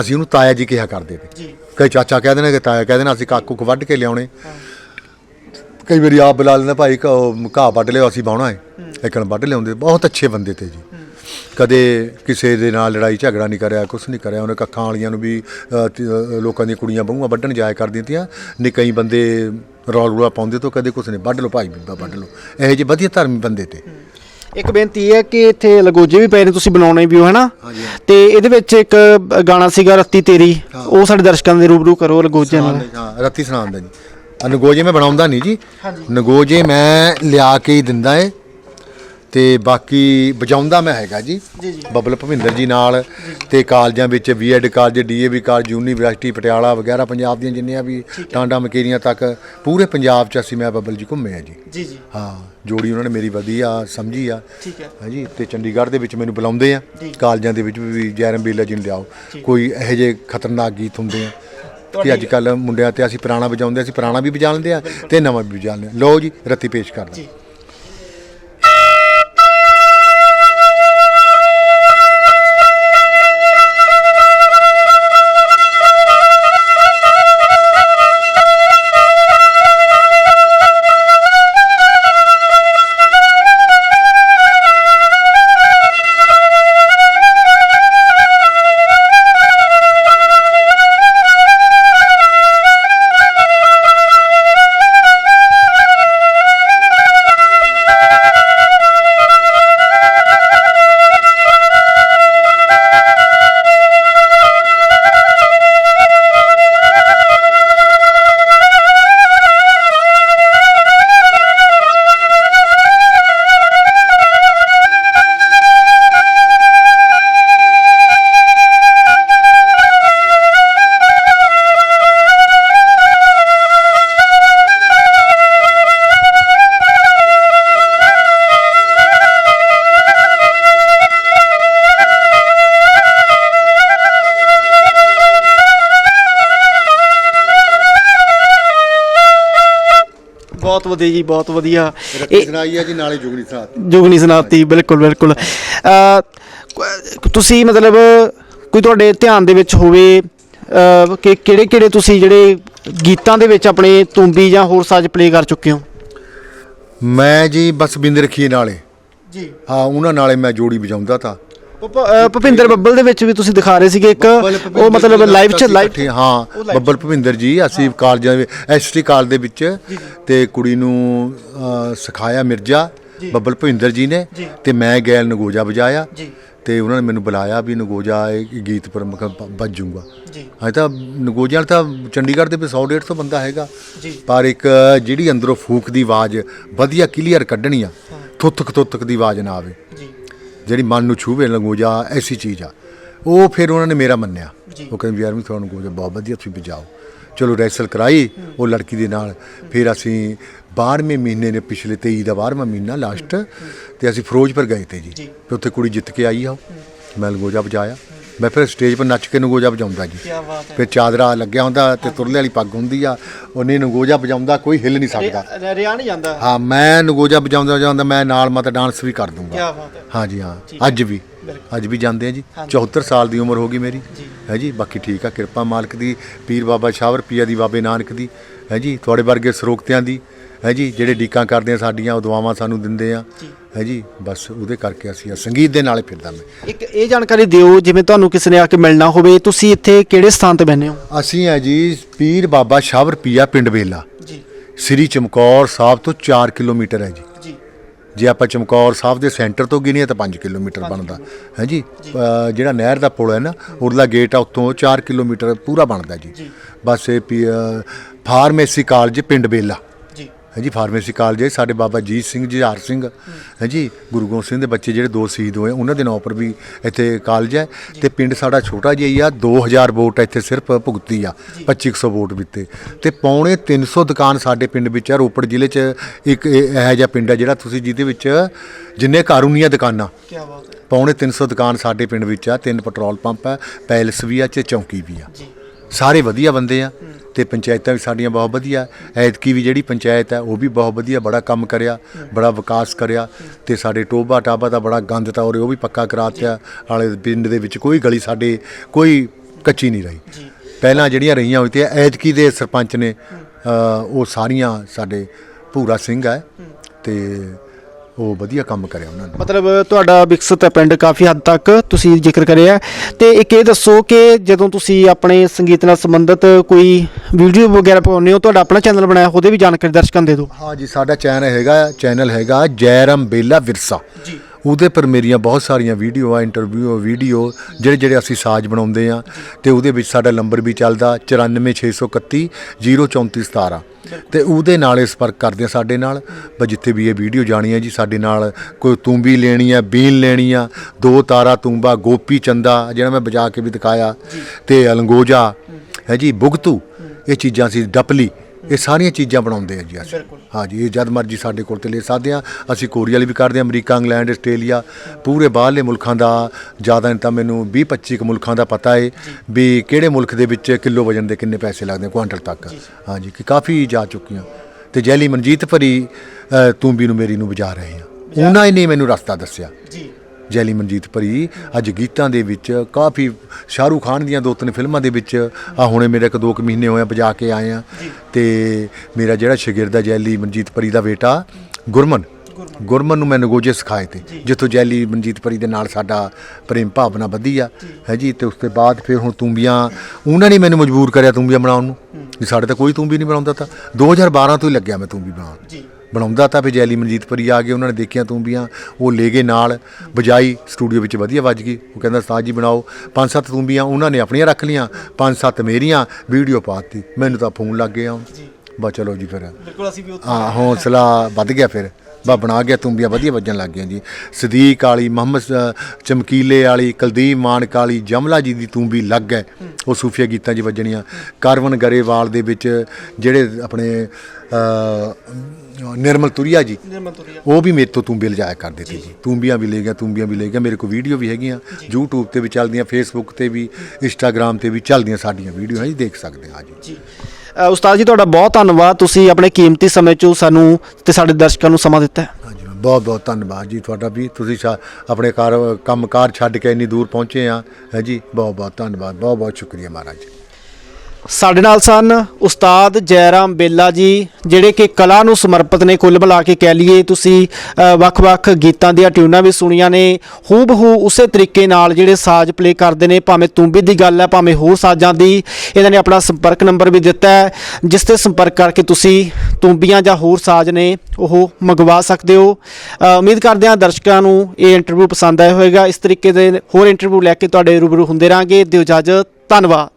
ਅਸੀਂ ਉਹਨੂੰ ਤਾਇਆ ਜੀ ਕਿਹਾ ਕਰਦੇ ਤੇ। ਕਈ ਚਾਚਾ ਕਹਿ ਦੇਣਾ ਕਿ ਤਾਇਆ ਕਹਿ ਦੇਣਾ ਅਸੀਂ ਕਾਕੂ ਕੁ ਵੱਢ ਕੇ ਲਿਆਉਣੇ। ਕਈ ਵਾਰੀ ਆਪ ਬੁਲਾ ਲੈਂਦਾ ਭਾਈ ਘਾਹ ਵੱਢ ਲਿਓ ਅਸੀਂ ਬਾਉਣਾ ਹੈ। ਇੱਕਣ ਵੱਢ ਲਿਆਉਂਦੇ ਬਹੁਤ ਅੱਛੇ ਬੰਦੇ ਤੇ ਜੀ। ਕਦੇ ਕਿਸੇ ਦੇ ਨਾਲ ਲੜਾਈ ਝਗੜਾ ਨਹੀਂ ਕਰਿਆ ਕੁਛ ਨਹੀਂ ਕਰਿਆ ਉਹਨੇ ਕੱਖਾਂ ਵਾਲੀਆਂ ਨੂੰ ਵੀ ਅ, ਤ- ਅ, ਲੋਕਾਂ ਦੀਆਂ ਕੁੜੀਆਂ ਬਹੂਆਂ ਵੱਢਣ ਜਾਇਆ ਕਰਦੀਆਂ ਤੀਆਂ ਨਹੀਂ ਕਈ ਬੰਦੇ ਰੌਲ ਰੂਲਾ ਪਾਉਂਦੇ ਤੋਂ ਕਦੇ ਕੁਛ ਨਹੀਂ ਵੱਢ ਲਓ ਭਾਈ ਬੀਬਾ ਵੱਢ ਲਓ। ਇਹੋ ਜਿਹੇ ਵਧੀਆ ਧਰਮੀ ਬੰਦੇ ਤੇ।
ਇੱਕ ਬੇਨਤੀ ਹੈ ਕਿ ਇੱਥੇ ਲਗੋਜੇ ਵੀ ਪਏ ਨੇ ਤੁਸੀਂ ਬਣਾਉਣੇ ਵੀ ਹੋ ਹਨਾ। ਤੇ ਇਹਦੇ ਵਿੱਚ ਇੱਕ ਗਾਣਾ ਸੀਗਾ ਰੱਤੀ ਤੇਰੀ ਉਹ ਸਾਡੇ ਦਰਸ਼ਕਾਂ ਦੇ ਰੂਬਰੂ ਕਰੋ ਲਗੋਜੇ ਨਾਲ।
ਹਾਂ ਰਾਤੀ ਸੁਣਾਉਂਦਾ ਜੀ। ਆ ਨਗੋਜੇ ਮੈਂ ਬਣਾਉਂਦਾ ਨਹੀਂ ਜੀ। ਨਗੋਜੇ ਮੈਂ ਲਿਆ ਕੇ ਹੀ ਦਿੰਦਾ ਏ। ਤੇ ਬਾਕੀ ਵਜਾਉਂਦਾ ਮੈਂ ਹੈਗਾ ਜੀ। ਬਬਲ ਭਵਿੰਦਰ ਜੀ ਨਾਲ ਤੇ ਕਾਲਜਾਂ ਵਿੱਚ B Ed college DAV college university Patiala ਵਗੈਰਾ ਪੰਜਾਬ ਦੀਆਂ ਜਿੰਨੀਆਂ ਵੀ ਟਾਂਡਾ ਮਕੇਰੀਆਂ ਤੱਕ ਪੂਰੇ ਪੰਜਾਬ 'ਚ ਅਸੀਂ ਮੈਂ ਬਬਲ ਜੀ ਘੁੰਮੇ ਆ ਜੀ।
ਜੀ ਜੀ।
ਹਾਂ ਜੋੜੀ ਉਹਨਾਂ ਨੇ ਮੇਰੀ ਵਧੀਆ ਸਮਝੀ ਆ।
ਠੀਕ ਹੈ।
ਹਾਂਜੀ ਤੇ ਚੰਡੀਗੜ੍ਹ ਦੇ ਵਿੱਚ ਮੈਨੂੰ ਬੁਲਾਉਂਦੇ ਆ। ਕਾਲਜਾਂ ਦੇ ਵਿੱਚ ਵੀ ਜੈਰਮ ਬੇਲਾ ਜੀ ਨੂੰ ਲਿਆਓ। ਕੋਈ ਇਹੋ ਜਿਹੇ ਖਤਰਨਾਕ ਗੀਤ ਹੁੰਦੇ ਆ ਕਿ ਅੱਜ ਕੱਲ ਮੁੰਡਿਆਂ ਤੇ ਅਸੀਂ ਪੁਰਾਣਾ ਵਜਾਉਂਦੇ ਅਸੀਂ ਪੁਰਾਣਾ ਵੀ ਵਜਾ ਲੈਂਦੇ ਆ ਤੇ ਨਵਾਂ ਵੀ ਵਜਾ ਲੈਂਦੇ। ਲਓ ਜੀ ਰੱਤੀ ਪੇਸ਼ ਕਰਦਾ
ਬਹੁਤ ਵਧੀਆ ਜੀ ਬਹੁਤ ਵਧੀਆ।
ਰੱਤੀ ਸੁਣਾਈ ਆ ਜੀ ਨਾਲੇ ਜੁਗਨੀ ਸਾਥ
ਜੁਗਨੀ ਸੁਣਾਤੀ ਬਿਲਕੁਲ ਬਿਲਕੁਲ। ਅ, ਕ- ਤੁਸੀਂ ਮਤਲਬ ਕੋਈ ਤੁਹਾਡੇ ਧਿਆਨ ਦੇ ਵਿੱਚ ਹੋਵੇ ਕਿ ਕਿਹੜੇ ਕਿਹੜੇ ਤੁਸੀਂ ਜਿਹੜੇ ਗੀਤਾਂ ਦੇ ਵਿੱਚ ਆਪਣੇ ਤੁੰਬੀ ਜਾਂ ਹੋਰ ਸਾਜ਼ ਪਲੇ ਕਰ ਚੁੱਕੇ ਹੋ?
ਮੈਂ ਜੀ ਬਸ ਬਿੰਦ ਰੱਖੀਏ ਨਾਲੇ।
ਜੀ।
ਹਾਂ ਉਹਨਾਂ ਨਾਲੇ ਮੈਂ ਜੋੜੀ ਵਜਾਉਂਦਾ ਤਾਂ।
ਭੁਪਿੰਦਰ ਬੱਬਲ ਦੇ ਵਿੱਚ ਵੀ ਤੁਸੀਂ ਦਿਖਾ ਰਹੇ ਸੀਗੇ ਇੱਕ ਉਹ ਮਤਲਬ ਲਾਈਵ ਚ ਲਾਈਵ
ਹਾਂ। ਬੱਬਲ ਭੁਪਿੰਦਰ ਜੀ ਅਸੀਂ ਕਾਲਜਾਂ ਦੇ ਐਸਟੀ ਕਾਲਜ ਦੇ ਵਿੱਚ ਤੇ ਕੁੜੀ ਨੂੰ ਸਿਖਾਇਆ ਮਿਰਜ਼ਾ ਬੱਬਲ ਭੁਪਿੰਦਰ ਜੀ ਨੇ। ਤੇ ਮੈਂ ਗੈਲ ਨਗੋਜਾ ਵਜਾਇਆ। ਤੇ ਉਹਨਾਂ ਨੇ ਮੈਨੂੰ ਬੁਲਾਇਆ ਵੀ ਨਗੋਜਾ ਇਹ ਗੀਤ ਪਰ ਮੈਂ ਵੱਜੂਗਾ
ਜੀ।
ਹਾਂ ਤਾਂ ਨਗੋਜਾ ਤਾਂ ਚੰਡੀਗੜ੍ਹ ਦੇ ਵੀ 100 150 ਬੰਦਾ ਹੈਗਾ।
ਜੀ।
ਪਰ ਇੱਕ ਜਿਹੜੀ ਅੰਦਰੋਂ ਫੂਕ ਦੀ ਆਵਾਜ਼ ਵਧੀਆ ਕਲੀਅਰ ਕੱਢਣੀ ਆ ਥੁੱਥਕ ਥੁੱਥਕ ਦੀ ਆਵਾਜ਼ ਨਾ ਆਵੇ।
ਜੀ।
ਜਿਹੜੀ ਮਨ ਨੂੰ ਛੂਵੇ ਲੰਗੋਜਾ ਐਸੀ ਚੀਜ਼ ਆ ਉਹ ਫਿਰ ਉਹਨਾਂ ਨੇ ਮੇਰਾ ਮੰਨਿਆ। ਉਹ ਕਹਿੰਦੇ ਵੀ ਯਾਰ ਵੀ ਤੁਹਾਨੂੰ ਗੋਜਾ ਬਹੁਤ ਵਧੀਆ ਤੁਸੀਂ ਵਜਾਓ ਚਲੋ ਰੈਸਲ ਕਰਾਈ ਉਹ ਲੜਕੀ ਦੇ ਨਾਲ ਫਿਰ ਅਸੀਂ 12ਵੇਂ ਮਹੀਨੇ ਨੇ ਪਿਛਲੇ 23 ਦਾ 12ਵਾਂ ਮਹੀਨਾ ਲਾਸਟ ਤੇ ਅਸੀਂ ਫਿਰੋਜ਼ਪੁਰ ਗਏ ਤੇ ਜੀ। ਤੇ ਉੱਥੇ ਕੁੜੀ ਜਿੱਤ ਕੇ ਆਈ ਆ। ਮੈਂ ਨਗੋਜਾ ਵਜਾਇਆ ਮੈਂ ਫਿਰ ਸਟੇਜ 'ਤੇ ਨੱਚ ਕੇ ਨਗੋਜਾ ਵਜਾਉਂਦਾ ਜੀ।
ਕੀ ਬਾਤ ਹੈ।
ਫਿਰ ਚਾਦਰਾ ਲੱਗਿਆ ਹੁੰਦਾ ਤੇ ਤੁਰਲੇ ਵਾਲੀ ਪੱਗ ਹੁੰਦੀ ਆ ਉਹਨੇ ਨਗੋਜਾ ਵਜਾਉਂਦਾ ਕੋਈ ਹਿੱਲ ਨਹੀਂ ਸਕਦਾ।
ਰਿਆ ਨਹੀਂ ਜਾਂਦਾ?
ਹਾਂ ਮੈਂ ਨਗੋਜਾ ਵਜਾਉਂਦਾ ਵਜਾਉਂਦਾ ਮੈਂ ਨਾਲ ਮਤ ਡਾਂਸ ਵੀ ਕਰ
ਕੀ
ਦੂੰਗਾ
ਬਾਤ ਹੈ।
ਹਾਂਜੀ ਹਾਂ। ਅੱਜ ਵੀ
ਬਿਲਕੁਲ।
ਅੱਜ ਵੀ ਜਾਂਦੇ ਆ ਜੀ।
ਹਾਂਜੀ।
74 ਸਾਲ ਦੀ ਉਮਰ ਹੋ ਗਈ ਮੇਰੀ।
ਜੀ।
ਹੈ ਜੀ ਬਾਕੀ ਠੀਕ ਆ ਕਿਰਪਾ ਮਾਲਕ ਦੀ ਪੀਰ ਬਾਬਾ ਸ਼ਾਵਰ ਪੀਆ ਦੀ ਬਾਬੇ ਨਾਨਕ ਦੀ। ਹੈ ਜੀ ਤੁਹਾਡੇ ਵਰਗੇ ਸਰੋਕਤਿਆਂ ਦੀ। ਹੈ ਜੀ ਜਿਹੜੇ ਡੀਕਾਂ ਕਰਦੇ ਆ ਸਾਡੀਆਂ ਉਹ ਦੁਆਵਾਂ ਸਾਨੂੰ ਦਿੰਦੇ ਆ।
ਜੀ।
ਹੈ ਜੀ ਬਸ ਉਹਦੇ ਕਰਕੇ ਅਸੀਂ ਆ ਸੰਗੀਤ ਦੇ ਨਾਲ ਹੀ ਫਿਰਦਾ ਮੈਂ।
ਇੱਕ ਇਹ ਜਾਣਕਾਰੀ ਦਿਓ ਜਿਵੇਂ ਤੁਹਾਨੂੰ ਕਿਸੇ ਨੇ ਆ ਕੇ ਮਿਲਣਾ ਹੋਵੇ ਤੁਸੀਂ ਇੱਥੇ ਕਿਹੜੇ ਸਥਾਨ ਤੇ ਬੈਠੇ ਹੋ?
ਅਸੀਂ ਆ ਜੀ ਪੀਰ ਬਾਬਾ ਸ਼ਾਵਰ ਪੀਆ ਪਿੰਡ ਵੇਲਾ।
ਜੀ।
ਸ੍ਰੀ ਚਮਕੌਰ ਸਾਹਿਬ ਤੋਂ 4 ਕਿਲੋਮੀਟਰ ਹੈ ਜੀ।
ਜੀ।
ਜੇ ਆਪਾਂ ਚਮਕੌਰ ਸਾਹਿਬ ਦੇ ਸੈਂਟਰ ਤੋਂ ਗਿਣੀਏ ਤਾਂ 5 ਕਿਲੋਮੀਟਰ ਬਣਦਾ। ਹੈ ਜੀ? ਅ, ਜਿਹੜਾ ਨਹਿਰ ਦਾ ਪੁਲ ਹੈ ਨਾ ਉਰਲਾ ਗੇਟ ਆ ਉੱਤੋਂ 4 ਕਿਲੋਮੀਟਰ ਪੂਰਾ ਬਣਦਾ ਜੀ।
ਜੀ।
ਬਸ ਇਹ ਪੀ- ਅ, ਫਾਰਮੇਸੀ ਕਾਲਜ ਪਿੰਡ ਬੇਲਾ
ਜੀ
ਹੈ ਜੀ ਫਾਰਮੇਸੀ ਕਾਲਜ ਹੈ ਸਾਡੇ ਬਾਬਾ ਜੀਤ ਸਿੰਘ ਜੁਝਾਰ ਸਿੰਘ। ਹੈ ਜੀ ਗੁਰੂ ਗੋਬਿੰਦ ਸਿੰਘ ਦੇ ਬੱਚੇ ਜਿਹੜੇ ਦੋ ਸ਼ਹੀਦ ਹੋਏ ਉਹਨਾਂ ਦੇ ਨਾਂ ਉੱਪਰ ਵੀ ਇੱਥੇ ਕਾਲਜ ਹੈ। ਤੇ ਪਿੰਡ ਸਾਡਾ ਛੋਟਾ ਜਿਹਾ ਹੀ ਆ 2000 ਵੋਟ ਇੱਥੇ ਸਿਰਫ ਭੁਗਤੀ ਆ 2500 ਵੋਟ ਵਿੱਤੇ ਤੇ ਪੌਣੇ 300 ਦੁਕਾਨ ਸਾਡੇ ਪਿੰਡ ਵਿੱਚ ਆ ਰੋਪੜ ਜ਼ਿਲ੍ਹੇ 'ਚ ਇੱਕ ਇਹ ਜਿਹਾ ਪਿੰਡ ਆ ਜਿਹੜਾ ਤੁਸੀਂ ਜਿਹਦੇ ਵਿੱਚ ਜਿੰਨੇ ਉਨੀਆਂ ਦੁਕਾਨਾਂ।
ਕੀ ਬਾਤ ਹੈ।
ਪੌਣੇ 300 ਦੁਕਾਨ ਸਾਡੇ ਪਿੰਡ ਵਿੱਚ ਆ ਤਿੰਨ ਪੈਟਰੋਲ ਪੰਪ ਆ ਪੈਲਸ ਵੀ ਆ ਤੇ ਚੌਂਕੀ ਵੀ ਆ।
ਜੀ।
ਸਾਰੇ ਵਧੀਆ ਬੰਦੇ ਆ ਤੇ ਪੰਚਾਇਤਾਂ ਵੀ ਸਾਡੀਆਂ ਬਹੁਤ ਵਧੀਆ। ਐਤਕੀ ਵੀ ਜਿਹੜੀ ਪੰਚਾਇਤ ਹੈ ਉਹ ਵੀ ਬਹੁਤ ਵਧੀਆ ਬੜਾ ਕੰਮ ਕਰਿਆ ਬੜਾ ਵਿਕਾਸ ਕਰਿਆ ਤੇ ਸਾਡੇ ਟੋਬਾ ਟਾਬਾ ਦਾ ਬੜਾ ਗੰਦ ਤਾ ਔਰ ਉਹ ਵੀ ਪੱਕਾ ਕਰਾਤਿਆ ਵਾਲੇ ਪਿੰਡ ਦੇ ਵਿੱਚ ਕੋਈ ਗਲੀ ਸਾਡੇ ਕੋਈ ਕੱਚੀ ਨਹੀਂ ਰਹੀ। ਪਹਿਲਾਂ ਜਿਹੜੀਆਂ ਰਹੀਆਂ ਹੋਈ ਤੇ ਐਤਕੀ ਦੇ ਸਰਪੰਚ ਨੇ ਉਹ ਸਾਰੀਆਂ ਸਾਡੇ ਭੂਰਾ ਸਿੰਘ ਹੈ। ਤੇ ਉਹ ਵਧੀਆ ਕੰਮ ਕਰਿਆ ਉਹਨਾਂ ਨੇ।
ਮਤਲਬ ਤੁਹਾਡਾ ਵਿਕਸਿਤ ਹੈ ਪਿੰਡ ਕਾਫੀ ਹੱਦ ਤੱਕ ਤੁਸੀਂ ਜ਼ਿਕਰ ਕਰਿਆ ਤੇ ਇੱਕ ਇਹ ਦੱਸੋ ਕਿ ਜਦੋਂ ਤੁਸੀਂ ਆਪਣੇ ਸੰਗੀਤ ਨਾਲ ਸੰਬੰਧਿਤ ਕੋਈ ਵੀਡੀਓ ਵਗੈਰਾ ਪਾਉਂਦੇ ਹੋ ਤੁਹਾਡਾ ਆਪਣਾ ਚੈਨਲ ਬਣਾਇਆ ਉਹਦੇ ਵੀ ਜਾਣਕਾਰੀ ਦਰਸ਼ਕਾਂ ਨੂੰ ਦੇ ਦਿਓ।
ਹਾਂ ਜੀ ਸਾਡਾ ਚੈਨਲ ਹੈਗਾ ਚੈਨਲ ਹੈਗਾ ਜੈਰਮ ਬੇਲਾ ਵਿਰਸਾ।
ਜੀ।
ਉਹਦੇ ਪਰ ਮੇਰੀਆਂ ਬਹੁਤ ਸਾਰੀਆਂ ਵੀਡੀਓ ਆ ਇੰਟਰਵਿਊ ਵੀਡੀਓ ਜਿਹੜੇ ਜਿਹੜੇ ਅਸੀਂ ਸਾਜ਼ ਬਣਾਉਂਦੇ ਆ, ਤੇ ਉਹਦੇ ਵਿੱਚ ਸਾਡਾ ਨੰਬਰ ਵੀ ਚੱਲਦਾ 94631 03417 ਤੇ ਉਹਦੇ ਨਾਲ ਇਹ ਸੰਪਰਕ ਕਰਦੇ ਆ ਸਾਡੇ ਨਾਲ। ਬਸ ਜਿੱਥੇ ਵੀ ਇਹ ਵੀਡੀਓ ਜਾਣੀ ਹੈ ਜੀ, ਸਾਡੇ ਨਾਲ ਕੋਈ ਤੂੰਬੀ ਲੈਣੀ ਆ, ਬੀਨ ਲੈਣੀ ਆ, ਦੋ ਤਾਰਾ ਤੂੰਬਾ, ਗੋਪੀ ਚੰਦਾ, ਜਿਹੜਾ ਮੈਂ ਬਜਾ ਕੇ ਵੀ ਦਿਖਾਇਆ, ਤੇ ਅਲੰਗੋਜਾ, ਹੈ ਜੀ ਬੁਗਤੂ ਇਹ ਚੀਜ਼ਾਂ ਸੀ ਡਪਲੀ ਇਹ ਸਾਰੀਆਂ ਚੀਜ਼ਾਂ ਬਣਾਉਂਦੇ ਆ ਜੀ ਅਸੀਂ।
ਬਿਲਕੁਲ।
ਹਾਂ ਜੀ ਇਹ ਜਦ ਮਰਜ਼ੀ ਸਾਡੇ ਕੋਲ ਤੇ ਲੈ ਸਕਦੇ ਆ। ਅਸੀਂ ਕੋਰੀਆ ਲਈ ਵੀ ਕਰਦੇ ਆ ਅਮਰੀਕਾ ਇੰਗਲੈਂਡ ਆਸਟ੍ਰੇਲੀਆ ਪੂਰੇ ਬਾਹਰਲੇ ਮੁਲਕਾਂ ਦਾ ਜ਼ਿਆਦਾ ਨਹੀਂ ਤਾਂ ਮੈਨੂੰ 20 25 ਕੁ ਮੁਲਕਾਂ ਦਾ ਪਤਾ ਹੈ ਵੀ ਕਿਹੜੇ ਮੁਲਕ ਦੇ ਵਿੱਚ ਕਿਲੋ ਵਜਨ ਦੇ ਕਿੰਨੇ ਪੈਸੇ ਲੱਗਦੇ ਕੁਆਂਟਲ ਤੱਕ। ਹਾਂ ਜੀ। ਕਿ ਕਾਫੀ ਜਾ ਚੁੱਕੀਆਂ। ਤੇ ਜੈਲੀ ਮਨਜੀਤ ਭਰੀ ਅ, ਤੂੰਬੀ ਨੂੰ ਮੇਰੀ ਨੂੰ ਵਜਾ ਰਹੇ ਆ। ਉਹਨਾਂ ਹੀ ਨੇ ਮੈਨੂੰ ਰਸਤਾ ਦੱਸਿਆ।
ਜੀ।
ਜੈਲੀ ਮਨਜੀਤ ਭਰੀ। ਅੱਜ ਗੀਤਾਂ ਦੇ ਵਿੱਚ ਕਾਫੀ ਸ਼ਾਹਰੂਖ ਖਾਨ ਦੀਆਂ ਦੋ ਤਿੰਨ ਫਿਲਮਾਂ ਦੇ ਵਿੱਚ ਆ ਹੁਣੇ ਮੇਰੇ ਇੱਕ ਦੋ ਕੁ ਮਹੀਨੇ ਹੋਏ ਆ ਵਜਾ ਕੇ ਆਏ ਆ। ਤੇ ਮੇਰਾ ਜਿਹੜਾ ਸ਼ਾਗਿਰਦ ਹੈ ਜੈਲੀ ਮਨਜੀਤ ਭਰੀ ਦਾ ਬੇਟਾ ਗੁਰਮਨ। ਗੁਰਮਨ। ਨੂੰ ਮੈਂ ਨਗੋਜੇ ਸਿਖਾਏ ਤੇ। ਜਿੱਥੋਂ ਜੈਲੀ ਮਨਜੀਤ ਭਰੀ ਦੇ ਨਾਲ ਸਾਡਾ ਪ੍ਰੇਮ ਭਾਵਨਾ ਵਧੀ ਆ। ਹੈ ਜੀ ਤੇ ਉਸ ਤੋਂ ਬਾਅਦ ਫਿਰ ਹੁਣ ਤੂੰਬੀਆਂ ਉਹਨਾਂ ਨੇ ਮੈਨੂੰ ਮਜਬੂਰ ਕਰਿਆ ਤੂੰਬੀਆਂ ਬਣਾਉਣ ਨੂੰ। ਵੀ ਸਾਡੇ ਤਾਂ ਕੋਈ ਤੂੰਬੀ ਨਹੀਂ ਬਣਾਉਂਦਾ ਤਾਂ। 2012 ਤੋਂ ਹੀ ਲੱਗਿਆ ਮੈਂ ਤੂੰਬੀ ਬਣਾਉਣ
ਜੀ।
ਬਣਾਉਂਦਾ ਤਾਂ ਫਿਰ ਜੈਲੀ ਮਨਜੀਤ ਪਰੀ ਆ ਗਏ ਉਹਨਾਂ ਨੇ ਦੇਖਿਆ ਤੂੰਬੀਆਂ ਉਹ ਲੈ ਗਏ ਨਾਲ ਬਜਾਈ ਸਟੂਡੀਓ ਵਿੱਚ ਵਧੀਆ ਵੱਜ ਗਈ। ਉਹ ਕਹਿੰਦਾ ਉਸਤਾਦ ਜੀ ਬਣਾਓ। ਪੰਜ ਸੱਤ ਤੂੰਬੀਆਂ ਉਹਨਾਂ ਨੇ ਆਪਣੀਆਂ ਰੱਖ ਲੀਆਂ ਪੰਜ ਸੱਤ ਮੇਰੀਆਂ ਵੀਡੀਓ ਪਾਤੀ ਮੈਨੂੰ ਤਾਂ ਫੋਨ ਲੱਗ ਗਿਆ। ਬਸ ਚਲੋ ਜੀ ਫਿਰ।
ਬਿਲਕੁਲ ਅਸੀਂ ਵੀ
ਹਾਂ ਹੌਸਲਾ ਵੱਧ ਗਿਆ ਫਿਰ। ਬਾ ਬਣਾ ਗਿਆ ਤੂੰਬੀਆਂ ਵਧੀਆ ਵੱਜਣ ਲੱਗ ਗਈਆਂ ਜੀ। ਸਦੀਕ ਵਾਲੀ ਮੁਹੰਮਦ ਚਮਕੀਲੇ ਵਾਲੀ ਕੁਲਦੀਪ ਮਾਨਕ ਵਾਲੀ ਜਮਲਾ ਜੀ ਦੀ ਤੂੰਬੀ ਲੱਗ ਗਏ। ਉਹ ਸੂਫੀਆ ਗੀਤਾਂ 'ਚ ਵੱਜਣੀਆਂ। ਕਾਰਵਨ ਗਰੇਵਾਲ ਦੇ ਵਿੱਚ ਜਿਹੜੇ ਆਪਣੇ ਨਿਰਮਲ ਤੁਰੀਆ ਜੀ ਉਹ ਵੀ ਮੇਰੇ ਤੋਂ ਤੂੰਬੇ ਲਿਜਾਇਆ ਕਰਦੇ ਸੀ ਜੀ। ਤੂੰਬੀਆਂ ਵੀ ਲੈ ਗਿਆ ਤੂੰਬੀਆਂ ਵੀ ਲੈ ਗਿਆ। ਮੇਰੇ ਕੋਲ ਵੀਡੀਓ ਵੀ ਹੈਗੀਆਂ। YouTube ਤੇ ਵੀ ਚੱਲਦੀਆਂ Facebook ਤੇ ਵੀ Instagram ਤੇ ਵੀ ਚੱਲਦੀਆਂ ਸਾਡੀਆਂ ਵੀਡੀਓ। ਹੈ ਜੀ ਦੇਖ ਸਕਦੇ ਹਾਂ ਜੀ।
ਜੀ। ਅ, ਉਸਤਾਦ ਜੀ ਤੁਹਾਡਾ ਬਹੁਤ ਧੰਨਵਾਦ। ਤੁਸੀਂ ਆਪਣੇ ਕੀਮਤੀ ਸਮੇਂ ਚੋਂ ਸਾਨੂੰ ਤੇ ਸਾਡੇ ਦਰਸ਼ਕਾਂ ਨੂੰ ਸਮਾਂ ਦਿੱਤਾ ਹੈ।
ਹਾਂਜੀ ਬਹੁਤ ਬਹੁਤ ਧੰਨਵਾਦ ਜੀ ਤੁਹਾਡਾ ਵੀ। ਤੁਸੀਂ ਸ਼ਾ- ਆਪਣੇ ਕਾਰ ਕੰਮਕਾਰ ਛੱਡ ਕੇ ਇੰਨੀ ਦੂਰ ਪਹੁੰਚੇ ਆ। ਹੈ ਜੀ ਬਹੁਤ ਬਹੁਤ ਧੰਨਵਾਦ। ਬਹੁਤ ਬਹੁਤ ਸ਼ੁਕਰੀਆ ਮਹਾਰਾਜ।
ਸਾਡੇ ਨਾਲ ਸਨ ਉਸਤਾਦ ਜੈਰਾਮ ਬੇਲਾ ਜੀ, ਜਿਹੜੇ ਕਿ ਕਲਾ ਨੂੰ ਸਮਰਪਿਤ ਨੇ, ਕੁੱਲ ਮਿਲਾ ਕੇ ਕਹਿ ਲਈਏ। ਤੁਸੀਂ ਵੱਖ-ਵੱਖ ਗੀਤਾਂ ਦੀਆਂ ਟਿਊਨਾਂ ਵੀ ਸੁਣੀਆਂ ਨੇ। ਹੂਬਹੂ ਉਸੇ ਤਰੀਕੇ ਨਾਲ ਜਿਹੜੇ ਸਾਜ਼ ਪਲੇ ਕਰਦੇ ਨੇ, ਭਾਵੇਂ ਤੂੰਬੀ ਦੀ ਗੱਲ ਹੈ, ਭਾਵੇਂ ਹੋਰ ਸਾਜ਼ਾਂ ਦੀ, ਇਹਨਾਂ ਨੇ ਆਪਣਾ ਸੰਪਰਕ ਨੰਬਰ ਵੀ ਦਿੱਤਾ ਹੈ, ਜਿਸ ਤੇ ਸੰਪਰਕ ਕਰਕੇ ਤੁਸੀਂ ਤੂੰਬੀਆਂ ਜਾਂ ਹੋਰ ਸਾਜ਼ ਨੇ, ਉਹ ਮੰਗਵਾ ਸਕਦੇ ਹੋ। ਉਮੀਦ ਕਰਦੇ ਹਾਂ ਦਰਸ਼ਕਾਂ ਨੂੰ ਇਹ ਇੰਟਰਵਿਊ ਪਸੰਦ ਆਇਆ ਹੋਵੇਗਾ। ਇਸ ਤਰੀਕੇ ਦੇ ਹੋਰ ਇੰਟਰਵਿਊ ਲੈ ਕੇ ਤੁਹਾਡੇ ਰੂਬਰੂ ਹੁੰਦੇ ਰਾਂਗੇ ਦਿਓ ਇਜਾਜ਼ਤ, ਧੰਨਵਾਦ।